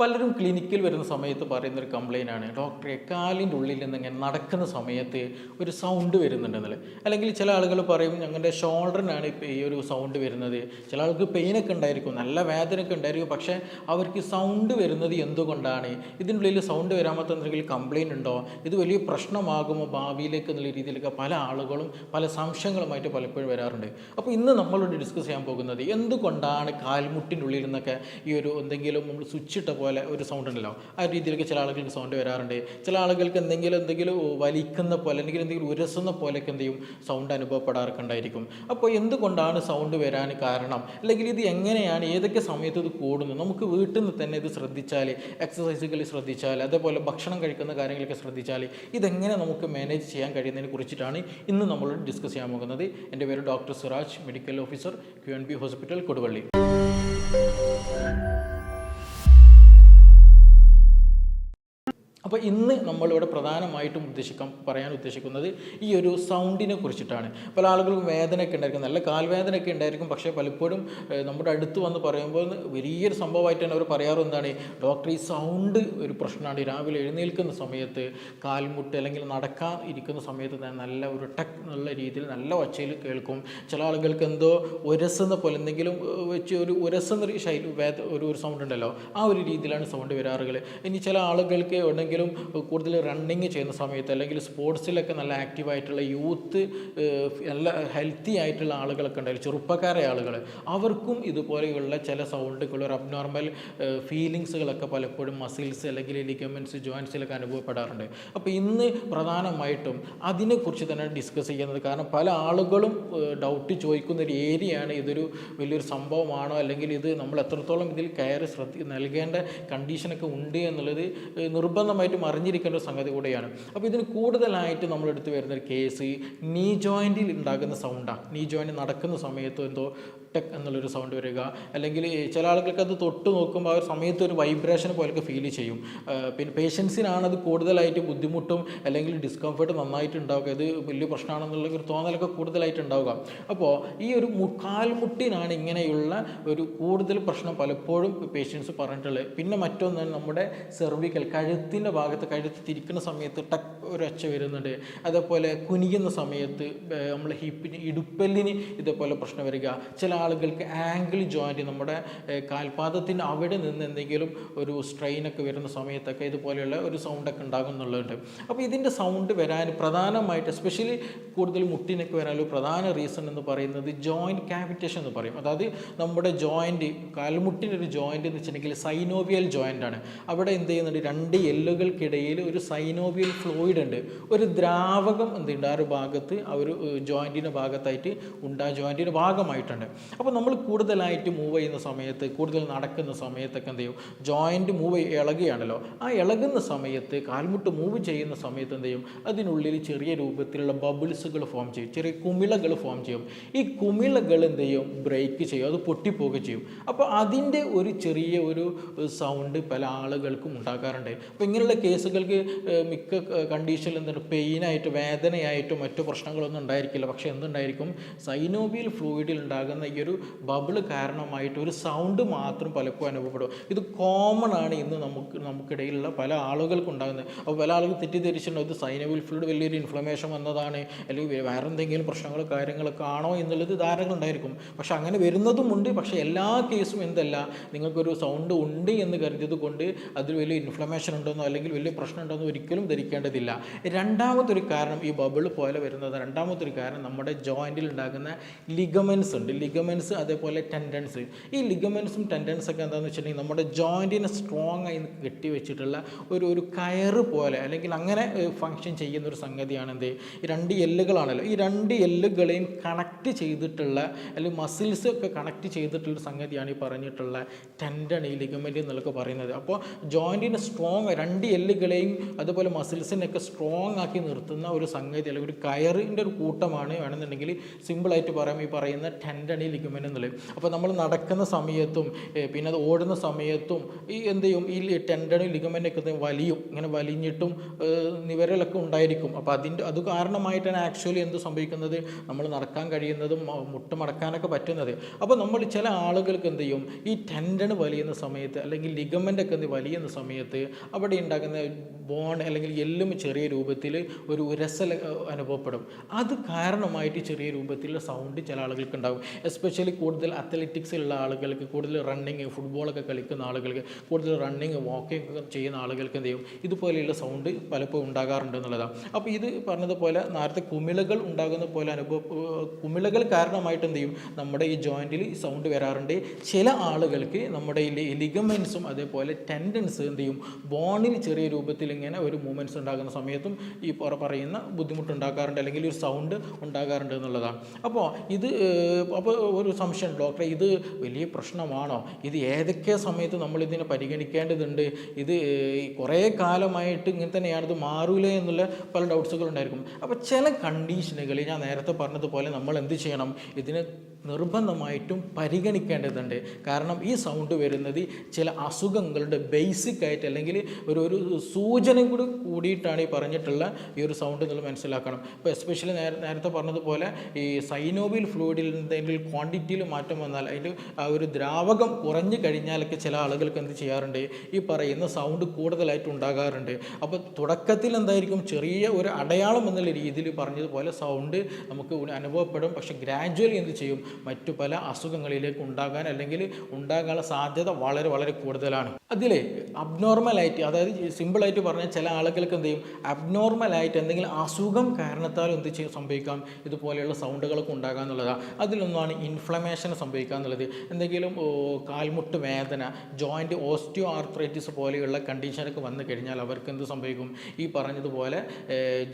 പലരും ക്ലിനിക്കിൽ വരുന്ന സമയത്ത് പറയുന്ന ഒരു കംപ്ലൈന്റ് ആണ് ഡോക്ടറെ കാലിന്റെ ഉള്ളിൽ നിന്ന് ഇങ്ങനെ നടക്കുന്ന സമയത്ത് ഒരു സൗണ്ട് വരുന്നുണ്ടെന്നുള്ളത് അല്ലെങ്കിൽ ചില ആളുകൾ പറയും ഞങ്ങളുടെ ഷോൾഡറിനാണ് ഇപ്പോൾ ഈ ഒരു സൗണ്ട് വരുന്നത്. ചില ആൾക്ക് പെയിനൊക്കെ ഉണ്ടായിരിക്കും നല്ല വേദനയൊക്കെ ഉണ്ടായിരിക്കും. പക്ഷേ അവർക്ക് സൗണ്ട് വരുന്നത് എന്തുകൊണ്ടാണ്? ഇതിന്റെ ഉള്ളിൽ സൗണ്ട് വരാമത്ത എന്തെങ്കിലും കംപ്ലയിന്റ് ഉണ്ടോ? ഇത് വലിയ പ്രശ്നമാകുമോ ഭാവിയിലേക്ക് എന്നുള്ള രീതിയിലൊക്കെ പല ആളുകളും പല സംശയങ്ങളുമായിട്ട് പലപ്പോഴും വരാറുണ്ട്. അപ്പോൾ ഇന്ന് നമ്മളോട് ഡിസ്കസ് ചെയ്യാൻ പോകുന്നത് എന്തുകൊണ്ടാണ് കാൽമുട്ടിന്റെ ഉള്ളിൽ നിന്നൊക്കെ ഈ ഒരു എന്തെങ്കിലും നമ്മൾ സ്വിച്ച് ഇട്ട പോലെ ഒരു സൗണ്ട് ഉണ്ടല്ലോ. ആ രീതിയിലേക്ക് ചില ആളുകൾക്ക് സൗണ്ട് വരാറുണ്ട്. ചില ആളുകൾക്ക് എന്തെങ്കിലും എന്തെങ്കിലും വലിക്കുന്ന പോലെ അല്ലെങ്കിൽ എന്തെങ്കിലും ഉരസുന്ന പോലെയൊക്കെ എന്ത് സൗണ്ട് അനുഭവപ്പെടാറൊക്കെ ഉണ്ടായിരിക്കും. അപ്പോൾ എന്തുകൊണ്ടാണ് സൗണ്ട് വരാൻ കാരണം? അല്ലെങ്കിൽ ഇത് എങ്ങനെയാണ്? ഏതൊക്കെ സമയത്ത് ഇത് കൂടുന്നു? നമുക്ക് വീട്ടിൽ നിന്ന് തന്നെ ഇത് ശ്രദ്ധിച്ചാൽ എക്സസൈസുകൾ ശ്രദ്ധിച്ചാൽ അതേപോലെ ഭക്ഷണം കഴിക്കുന്ന കാര്യങ്ങളൊക്കെ ശ്രദ്ധിച്ചാൽ ഇതെങ്ങനെ നമുക്ക് മാനേജ് ചെയ്യാൻ കഴിയുന്നതിനെ കുറിച്ചിട്ടാണ് ഇന്ന് നമ്മൾ ഡിസ്കസ് ചെയ്യാൻ പോകുന്നത്. എന്റെ പേര് doctor Suraj medical officer Q N B hospital Koduvally. അപ്പോൾ ഇന്ന് നമ്മളിവിടെ പ്രധാനമായിട്ടും ഉദ്ദേശിക്കാൻ പറയാൻ ഉദ്ദേശിക്കുന്നത് ഈ ഒരു സൗണ്ടിനെ കുറിച്ചിട്ടാണ്. പല ആളുകൾക്കും വേദനയൊക്കെ ഉണ്ടായിരിക്കും നല്ല കാൽവേദനയൊക്കെ ഉണ്ടായിരിക്കും പക്ഷേ പലപ്പോഴും നമ്മുടെ അടുത്ത് വന്ന് പറയുമ്പോൾ വലിയൊരു സംഭവമായിട്ടാണ് അവർ പറയാറ് എന്താണ് ഡോക്ടർ ഈ സൗണ്ട് ഒരു പ്രശ്നമാണ്. രാവിലെ എഴുന്നേൽക്കുന്ന സമയത്ത് കാൽമുട്ട് അല്ലെങ്കിൽ നടക്കാൻ ഇരിക്കുന്ന സമയത്ത് തന്നെ നല്ല ഒരു ടക്ക് എന്നുള്ള രീതിയിൽ നല്ല ഒച്ചയിൽ കേൾക്കും. ചില ആളുകൾക്ക് എന്തോ ഉരസുന്ന പോലെ എന്തെങ്കിലും വെച്ച് ഒരു ഉരസുന്ന ഒരു ശൈലി ഒരു സൗണ്ട് ഉണ്ടല്ലോ ആ ഒരു രീതിയിലാണ് സൗണ്ട് വരാറുകൾ ഇനി ചില ആളുകൾക്ക് ഉണ്ടെങ്കിലും കൂടുതൽ റണ്ണിങ് ചെയ്യുന്ന സമയത്ത് അല്ലെങ്കിൽ സ്പോർട്സിലൊക്കെ നല്ല ആക്റ്റീവായിട്ടുള്ള യൂത്ത് നല്ല ഹെൽത്തി ആയിട്ടുള്ള ആളുകളൊക്കെ ഉണ്ടായാലും ചെറുപ്പക്കാരായ ആളുകൾ അവർക്കും ഇതുപോലെയുള്ള ചില സൗണ്ടുകൾ ഒരു അബ്നോർമൽ ഫീലിങ്സുകളൊക്കെ പലപ്പോഴും മസിൽസ് അല്ലെങ്കിൽ ലിഗമെന്റ്സ് ജോയിൻസിലൊക്കെ അനുഭവപ്പെടാറുണ്ട്. അപ്പോൾ ഇന്ന് പ്രധാനമായിട്ടും അതിനെക്കുറിച്ച് തന്നെ ഡിസ്കസ് ചെയ്യുന്നത് കാരണം പല ആളുകളും ഡൗട്ട് ചോദിക്കുന്ന ഒരു ഏരിയയാണ് ഇതൊരു വലിയൊരു സംഭവമാണോ? അല്ലെങ്കിൽ ഇത് നമ്മൾ എത്രത്തോളം ഇതിൽ കെയർ ശ്രദ്ധ നൽകേണ്ട കണ്ടീഷനൊക്കെ ഉണ്ട് എന്നുള്ളത് ഏഹ് നിർബന്ധമായിട്ടും അറിഞ്ഞിരിക്കേണ്ട ഒരു സംഗതി കൂടെയാണ്. അപ്പോൾ ഇതിന് കൂടുതലായിട്ട് നമ്മൾ എടുത്തു വരുന്ന ഒരു കേസ് നീ ജോയിന്റിൽ ഉണ്ടാകുന്ന സൗണ്ടാണ് നീ ജോയിന്റ് നടക്കുന്ന സമയത്ത് എന്തോ ടെക് എന്നുള്ളൊരു സൗണ്ട് വരിക. അല്ലെങ്കിൽ ചില ആളുകൾക്ക് അത് തൊട്ട് നോക്കുമ്പോൾ ആ ഒരു സമയത്ത് ഒരു വൈബ്രേഷൻ പോലെയൊക്കെ ഫീൽ ചെയ്യും. പിന്നെ പേഷ്യൻസിനാണ് അത് കൂടുതലായിട്ട് ബുദ്ധിമുട്ടും അല്ലെങ്കിൽ ഡിസ്കംഫർട്ട് നന്നായിട്ട് ഉണ്ടാവുക ഇത് വലിയ പ്രശ്നമാണെന്നുള്ള ഒരു തോന്നലൊക്കെ കൂടുതലായിട്ട് ഉണ്ടാവുക അപ്പോൾ ഈ ഒരു കാൽമുട്ടിനാണ് ഇങ്ങനെയുള്ള ഒരു കൂടുതൽ പ്രശ്നം പലപ്പോഴും പേഷ്യൻസ് പറഞ്ഞിട്ടുള്ളത്. പിന്നെ മറ്റൊന്ന് നമ്മുടെ സെർവിക്കൽ കഴുത്തിന്റെ ഭാഗത്ത് കഴുത്ത് തിരിക്കുന്ന സമയത്ത് ടക്ക് ഒരു വരുന്നുണ്ട്. അതേപോലെ കുനിയുന്ന സമയത്ത് നമ്മൾ ഹിപ്പിന് ഇടുപ്പല്ലിന് ഇതേപോലെ പ്രശ്നം വരിക. ചില ആളുകൾക്ക് ആംഗിൾ ജോയിന്റ് നമ്മുടെ കാൽപാദത്തിന് അവിടെ നിന്ന് എന്തെങ്കിലും ഒരു സ്ട്രെയിനൊക്കെ വരുന്ന സമയത്തൊക്കെ ഇതുപോലെയുള്ള ഒരു സൗണ്ടൊക്കെ ഉണ്ടാകും എന്നുള്ളതുണ്ട്. അപ്പോൾ ഇതിന്റെ സൗണ്ട് വരാൻ പ്രധാനമായിട്ട് എസ്പെഷ്യലി കൂടുതൽ മുട്ടിനൊക്കെ വരാനുള്ള പ്രധാന റീസൺ എന്ന് പറയുന്നത് ജോയിന്റ് ക്യാവിറ്റേഷൻ എന്ന് പറയും. അതായത് നമ്മുടെ ജോയിന്റ് കാൽമുട്ടിന്റെ ഒരു ജോയിന്റ് എന്ന് വെച്ചിട്ടുണ്ടെങ്കിൽ സൈനോവിയൽ ജോയിന്റ് ആണ്. അവിടെ എന്ത് ചെയ്യുന്നുണ്ട്? രണ്ട് എല്ലുകൾക്കിടയിൽ ഒരു സൈനോവിയൽ ഫ്ലോയിഡ് ഉണ്ട്. ഒരു ദ്രാവകം എന്തുണ്ട്? ആ ഒരു ഭാഗത്ത് ആ ഒരു ജോയിന്റിന്റെ ഭാഗത്തായിട്ട് ഉണ്ട്. ആ ജോയിന്റിന്റെ ഭാഗമായിട്ടുണ്ട്. അപ്പോൾ നമ്മൾ കൂടുതലായിട്ട് മൂവ് ചെയ്യുന്ന സമയത്ത് കൂടുതൽ നടക്കുന്ന സമയത്തൊക്കെ എന്ത് ചെയ്യും? ജോയിന്റ് മൂവ് ഇളകുകയാണല്ലോ. ആ ഇളകുന്ന സമയത്ത് കാൽമുട്ട് മൂവ് ചെയ്യുന്ന സമയത്ത് എന്ത് ചെയ്യും? അതിനുള്ളിൽ ചെറിയ രൂപത്തിലുള്ള ബബിൾസുകൾ ഫോം ചെയ്യും. ചെറിയ കുമിളകൾ ഫോം ചെയ്യും. ഈ കുമിളകൾ എന്ത് ചെയ്യും? ബ്രേക്ക് ചെയ്യും. അത് പൊട്ടിപ്പോവുകയും ചെയ്യും. അപ്പോൾ അതിന്റെ ഒരു ചെറിയ ഒരു സൗണ്ട് പല ആളുകൾക്കും ഉണ്ടാക്കാറുണ്ട് അപ്പോൾ ഇങ്ങനെയുള്ള കേസുകൾക്ക് മിക്ക കണ്ടീഷനിൽ എന്താണ് പെയിനായിട്ട് വേദനയായിട്ടും മറ്റു പ്രശ്നങ്ങളൊന്നും ഉണ്ടായിരിക്കില്ല. പക്ഷേ എന്തുണ്ടായിരിക്കും? സൈനോബിയൽ ഫ്ലൂയിഡിൽ ഉണ്ടാകുന്ന ഈ ഒരു ബബിൾ കാരണമായിട്ട് ഒരു സൗണ്ട് മാത്രം പലപ്പോഴും അനുഭവപ്പെടും. ഇത് കോമൺ ആണ് ഇന്ന് നമുക്ക് നമുക്കിടയിലുള്ള പല ആളുകൾക്കും ഉണ്ടാകുന്നത് അപ്പോൾ പല ആളുകൾ തെറ്റിദ്ധരിച്ചിട്ടുണ്ടോ? ഇത് സൈനവിൽ ഫ്ലൂയിഡ് വലിയൊരു ഇൻഫ്ലമേഷൻ വന്നതാണ് അല്ലെങ്കിൽ വേറെ എന്തെങ്കിലും പ്രശ്നങ്ങളോ കാര്യങ്ങളൊക്കെ ആണോ എന്നുള്ളത് ധാരണ ഉണ്ടായിരിക്കും. പക്ഷെ അങ്ങനെ വരുന്നതുമുണ്ട് പക്ഷേ എല്ലാ കേസും എന്തല്ല നിങ്ങൾക്കൊരു സൗണ്ട് ഉണ്ട് എന്ന് കരുതിയത് കൊണ്ട് അതിൽ വലിയ ഇൻഫ്ലമേഷൻ ഉണ്ടെന്നോ അല്ലെങ്കിൽ വലിയ പ്രശ്നം ഉണ്ടെന്നോ ഒരിക്കലും ധരിക്കേണ്ടതില്ല. രണ്ടാമതൊരു കാരണം ഈ ബബിൾ പോലെ വരുന്നത് രണ്ടാമതൊരു കാരണം നമ്മുടെ ജോയിന്റിൽ ഉണ്ടാകുന്ന ലിഗമെൻസ് ഉണ്ട്. ലിഗമെൻസ് അതേപോലെ ടെൻഡൻസ്. ഈ ലിഗമെൻസും ടെൻഡൻസ് ഒക്കെ എന്താണെന്ന് വെച്ചിട്ടുണ്ടെങ്കിൽ നമ്മുടെ ജോയിന്റിനെ സ്ട്രോങ് ആയി കെട്ടി വെച്ചിട്ടുള്ള ഒരു ഒരു കയറ് പോലെ അല്ലെങ്കിൽ അങ്ങനെ ഫങ്ഷൻ ചെയ്യുന്ന ഒരു സംഗതിയാണ് എന്ത്? ഈ രണ്ട് എല്ലുകളാണല്ലോ. ഈ രണ്ട് എല്ലുകളെയും കണക്ട് ചെയ്തിട്ടുള്ള അല്ലെങ്കിൽ മസിൽസ് ഒക്കെ കണക്ട് ചെയ്തിട്ടുള്ള സംഗതിയാണ് ഈ പറഞ്ഞിട്ടുള്ള ടെൻഡൺ ഈ ലിഗമെന്റ് എന്നൊക്കെ പറയുന്നത്. അപ്പോൾ ജോയിന്റിനെ സ്ട്രോങ് രണ്ട് എല്ലുകളെയും അതുപോലെ മസിൽസിനെയൊക്കെ സ്ട്രോങ് ആക്കി നിർത്തുന്ന ഒരു സംഗതി അല്ലെങ്കിൽ ഒരു കയറിന്റെ ഒരു കൂട്ടമാണ് വേണമെന്നുണ്ടെങ്കിൽ സിമ്പിളായിട്ട് പറയാം. ഈ പറയുന്ന ടെൻഡൺ ഈ ലിഗമെന്റ് എന്നുള്ളത്. അപ്പോൾ നമ്മൾ നടക്കുന്ന സമയത്തും പിന്നെ അത് ഓടുന്ന സമയത്തും ഈ എന്ത് ചെയ്യും? ഈ ടെൻഡനും ലിഗമെന്റൊക്കെ വലിയും ഇങ്ങനെ വലിഞ്ഞിട്ടും നിവരലൊക്കെ ഉണ്ടായിരിക്കും. അപ്പോൾ അതിന്റെ അത് കാരണമായിട്ടാണ് ആക്ച്വലി എന്ത് സംഭവിക്കുന്നത്? നമ്മൾ നടക്കാൻ കഴിയുന്നതും മുട്ടുമടക്കാനൊക്കെ മടക്കാനൊക്കെ പറ്റുന്നത്. അപ്പോൾ നമ്മൾ ചില ആളുകൾക്ക് എന്ത് ചെയ്യും? ഈ ടെൻഡൺ വലിയുന്ന സമയത്ത് അല്ലെങ്കിൽ ലിഗമെന്റ് ഒക്കെ എന്ത് വലിയുന്ന സമയത്ത് അവിടെ ഉണ്ടാകുന്ന ബോൺ അല്ലെങ്കിൽ എല്ലും ചെറിയ രൂപത്തിൽ ഒരു ഉരസൽ അനുഭവപ്പെടും. അത് കാരണമായിട്ട് ചെറിയ രൂപത്തിലുള്ള സൗണ്ട് ചില ആളുകൾക്ക് ഉണ്ടാകും. എസ്പെഷ്യലി കൂടുതൽ അത്ലറ്റിക്സിലുള്ള ആളുകൾക്ക് കൂടുതൽ റണ്ണിങ് ഫുട്ബോളൊക്കെ കളിക്കുന്ന ആളുകൾക്ക് കൂടുതൽ റണ്ണിങ് വാക്കിംഗ് ഒക്കെ ചെയ്യുന്ന ആളുകൾക്ക് എന്ത് ചെയ്യും? ഇതുപോലെയുള്ള സൗണ്ട് പലപ്പോഴും ഉണ്ടാകാറുണ്ട് എന്നുള്ളതാണ്. അപ്പോൾ ഇത് പറഞ്ഞതുപോലെ നേരത്തെ കുമിളകൾ ഉണ്ടാകുന്ന പോലെ അനുഭവ കുമിളകൾ കാരണമായിട്ട് എന്ത് ചെയ്യും? നമ്മുടെ ഈ ജോയിന്റിൽ സൗണ്ട് വരാറുണ്ട്. ചില ആളുകൾക്ക് നമ്മുടെ ഈ ലിഗമെൻസും അതേപോലെ ടെൻഡൻസ് എന്ത് ചെയ്യും? ബോണിൽ ചെറിയ രൂപത്തിൽ ഇങ്ങനെ ഒരു മൂവ്മെന്റ്സ് ഉണ്ടാകുന്ന സമയത്തും ഈ പുറ പറയുന്ന ബുദ്ധിമുട്ടുണ്ടാക്കാറുണ്ട്. അല്ലെങ്കിൽ ഒരു സൗണ്ട് ഉണ്ടാകാറുണ്ട് എന്നുള്ളതാണ്. അപ്പോൾ ഇത് അപ്പോൾ ഒരു സംശയം. ഡോക്ടറെ ഇത് വലിയ പ്രശ്നമാണോ? ഇത് ഏതൊക്കെ സമയത്ത് നമ്മൾ ഇതിനെ പരിഗണിക്കേണ്ടതുണ്ട്? ഇത് കുറേ കാലമായിട്ട് ഇങ്ങനെ തന്നെയാണ് ഇത് മാറൂലേ എന്നുള്ള പല ഡൗട്ട്സുകൾ ഉണ്ടായിരിക്കും അപ്പോൾ ചില കണ്ടീഷനുകൾ ഞാൻ നേരത്തെ പറഞ്ഞതുപോലെ നമ്മൾ എന്ത് ചെയ്യണം? ഇതിന് നിർബന്ധമായിട്ടും പരിഗണിക്കേണ്ടതുണ്ട്. കാരണം ഈ സൗണ്ട് വരുന്നത് ചില അസുഖങ്ങളുടെ ബേസിക് ആയിട്ട് അല്ലെങ്കിൽ ഒരു ഒരു സൂചന കൂടി കൂടിയിട്ടാണ് ഈ പറഞ്ഞിട്ടുള്ള ഈ ഒരു സൗണ്ട് നിങ്ങൾ മനസ്സിലാക്കണം. ഇപ്പോൾ എസ്പെഷ്യലി നേര നേരത്തെ പറഞ്ഞതുപോലെ ഈ സൈനോബിൽ ഫ്ലൂയിഡിൽ എന്തെങ്കിലും ക്വാണ്ടിറ്റിയിൽ മാറ്റം വന്നാൽ അതിന്റെ ആ ഒരു ദ്രാവകം കുറഞ്ഞു കഴിഞ്ഞാലൊക്കെ ചില ആളുകൾക്ക് എന്ത് ചെയ്യാറുണ്ട്? ഈ പറയുന്ന സൗണ്ട് കൂടുതലായിട്ട് ഉണ്ടാകാറുണ്ട്. അപ്പോൾ തുടക്കത്തിൽ എന്തായിരിക്കും? ചെറിയ ഒരു അടയാളം എന്നുള്ള രീതിയിൽ പറഞ്ഞതുപോലെ സൗണ്ട് നമുക്ക് അനുഭവപ്പെടും. പക്ഷേ ഗ്രാജുവലി എന്ത് ചെയ്യും? മറ്റു പല അസുഖങ്ങളിലേക്ക് ഉണ്ടാകാൻ അല്ലെങ്കിൽ ഉണ്ടാകാനുള്ള സാധ്യത വളരെ വളരെ കൂടുതലാണ്. അതിലെ അബ്നോർമലായിട്ട് അതായത് സിമ്പിളായിട്ട് പറഞ്ഞാൽ ചില ആളുകൾക്ക് എന്ത് ചെയ്യും? അബ്നോർമലായിട്ട് എന്തെങ്കിലും അസുഖം കാരണത്താൽ എന്ത് ചെയ്യും സംഭവിക്കാം? ഇതുപോലെയുള്ള സൗണ്ടുകളൊക്കെ ഉണ്ടാകാം എന്നുള്ളതാണ് അതിലൊന്നാണ് ഇൻഫ്ലമേഷൻ സംഭവിക്കുക എന്നുള്ളത്. എന്തെങ്കിലും കാൽമുട്ട് വേദന ജോയിന്റ് ഓസ്റ്റിയോ ആർത്രൈറ്റിസ് പോലെയുള്ള കണ്ടീഷനൊക്കെ വന്നു കഴിഞ്ഞാൽ അവർക്ക് എന്ത് സംഭവിക്കും? ഈ പറഞ്ഞതുപോലെ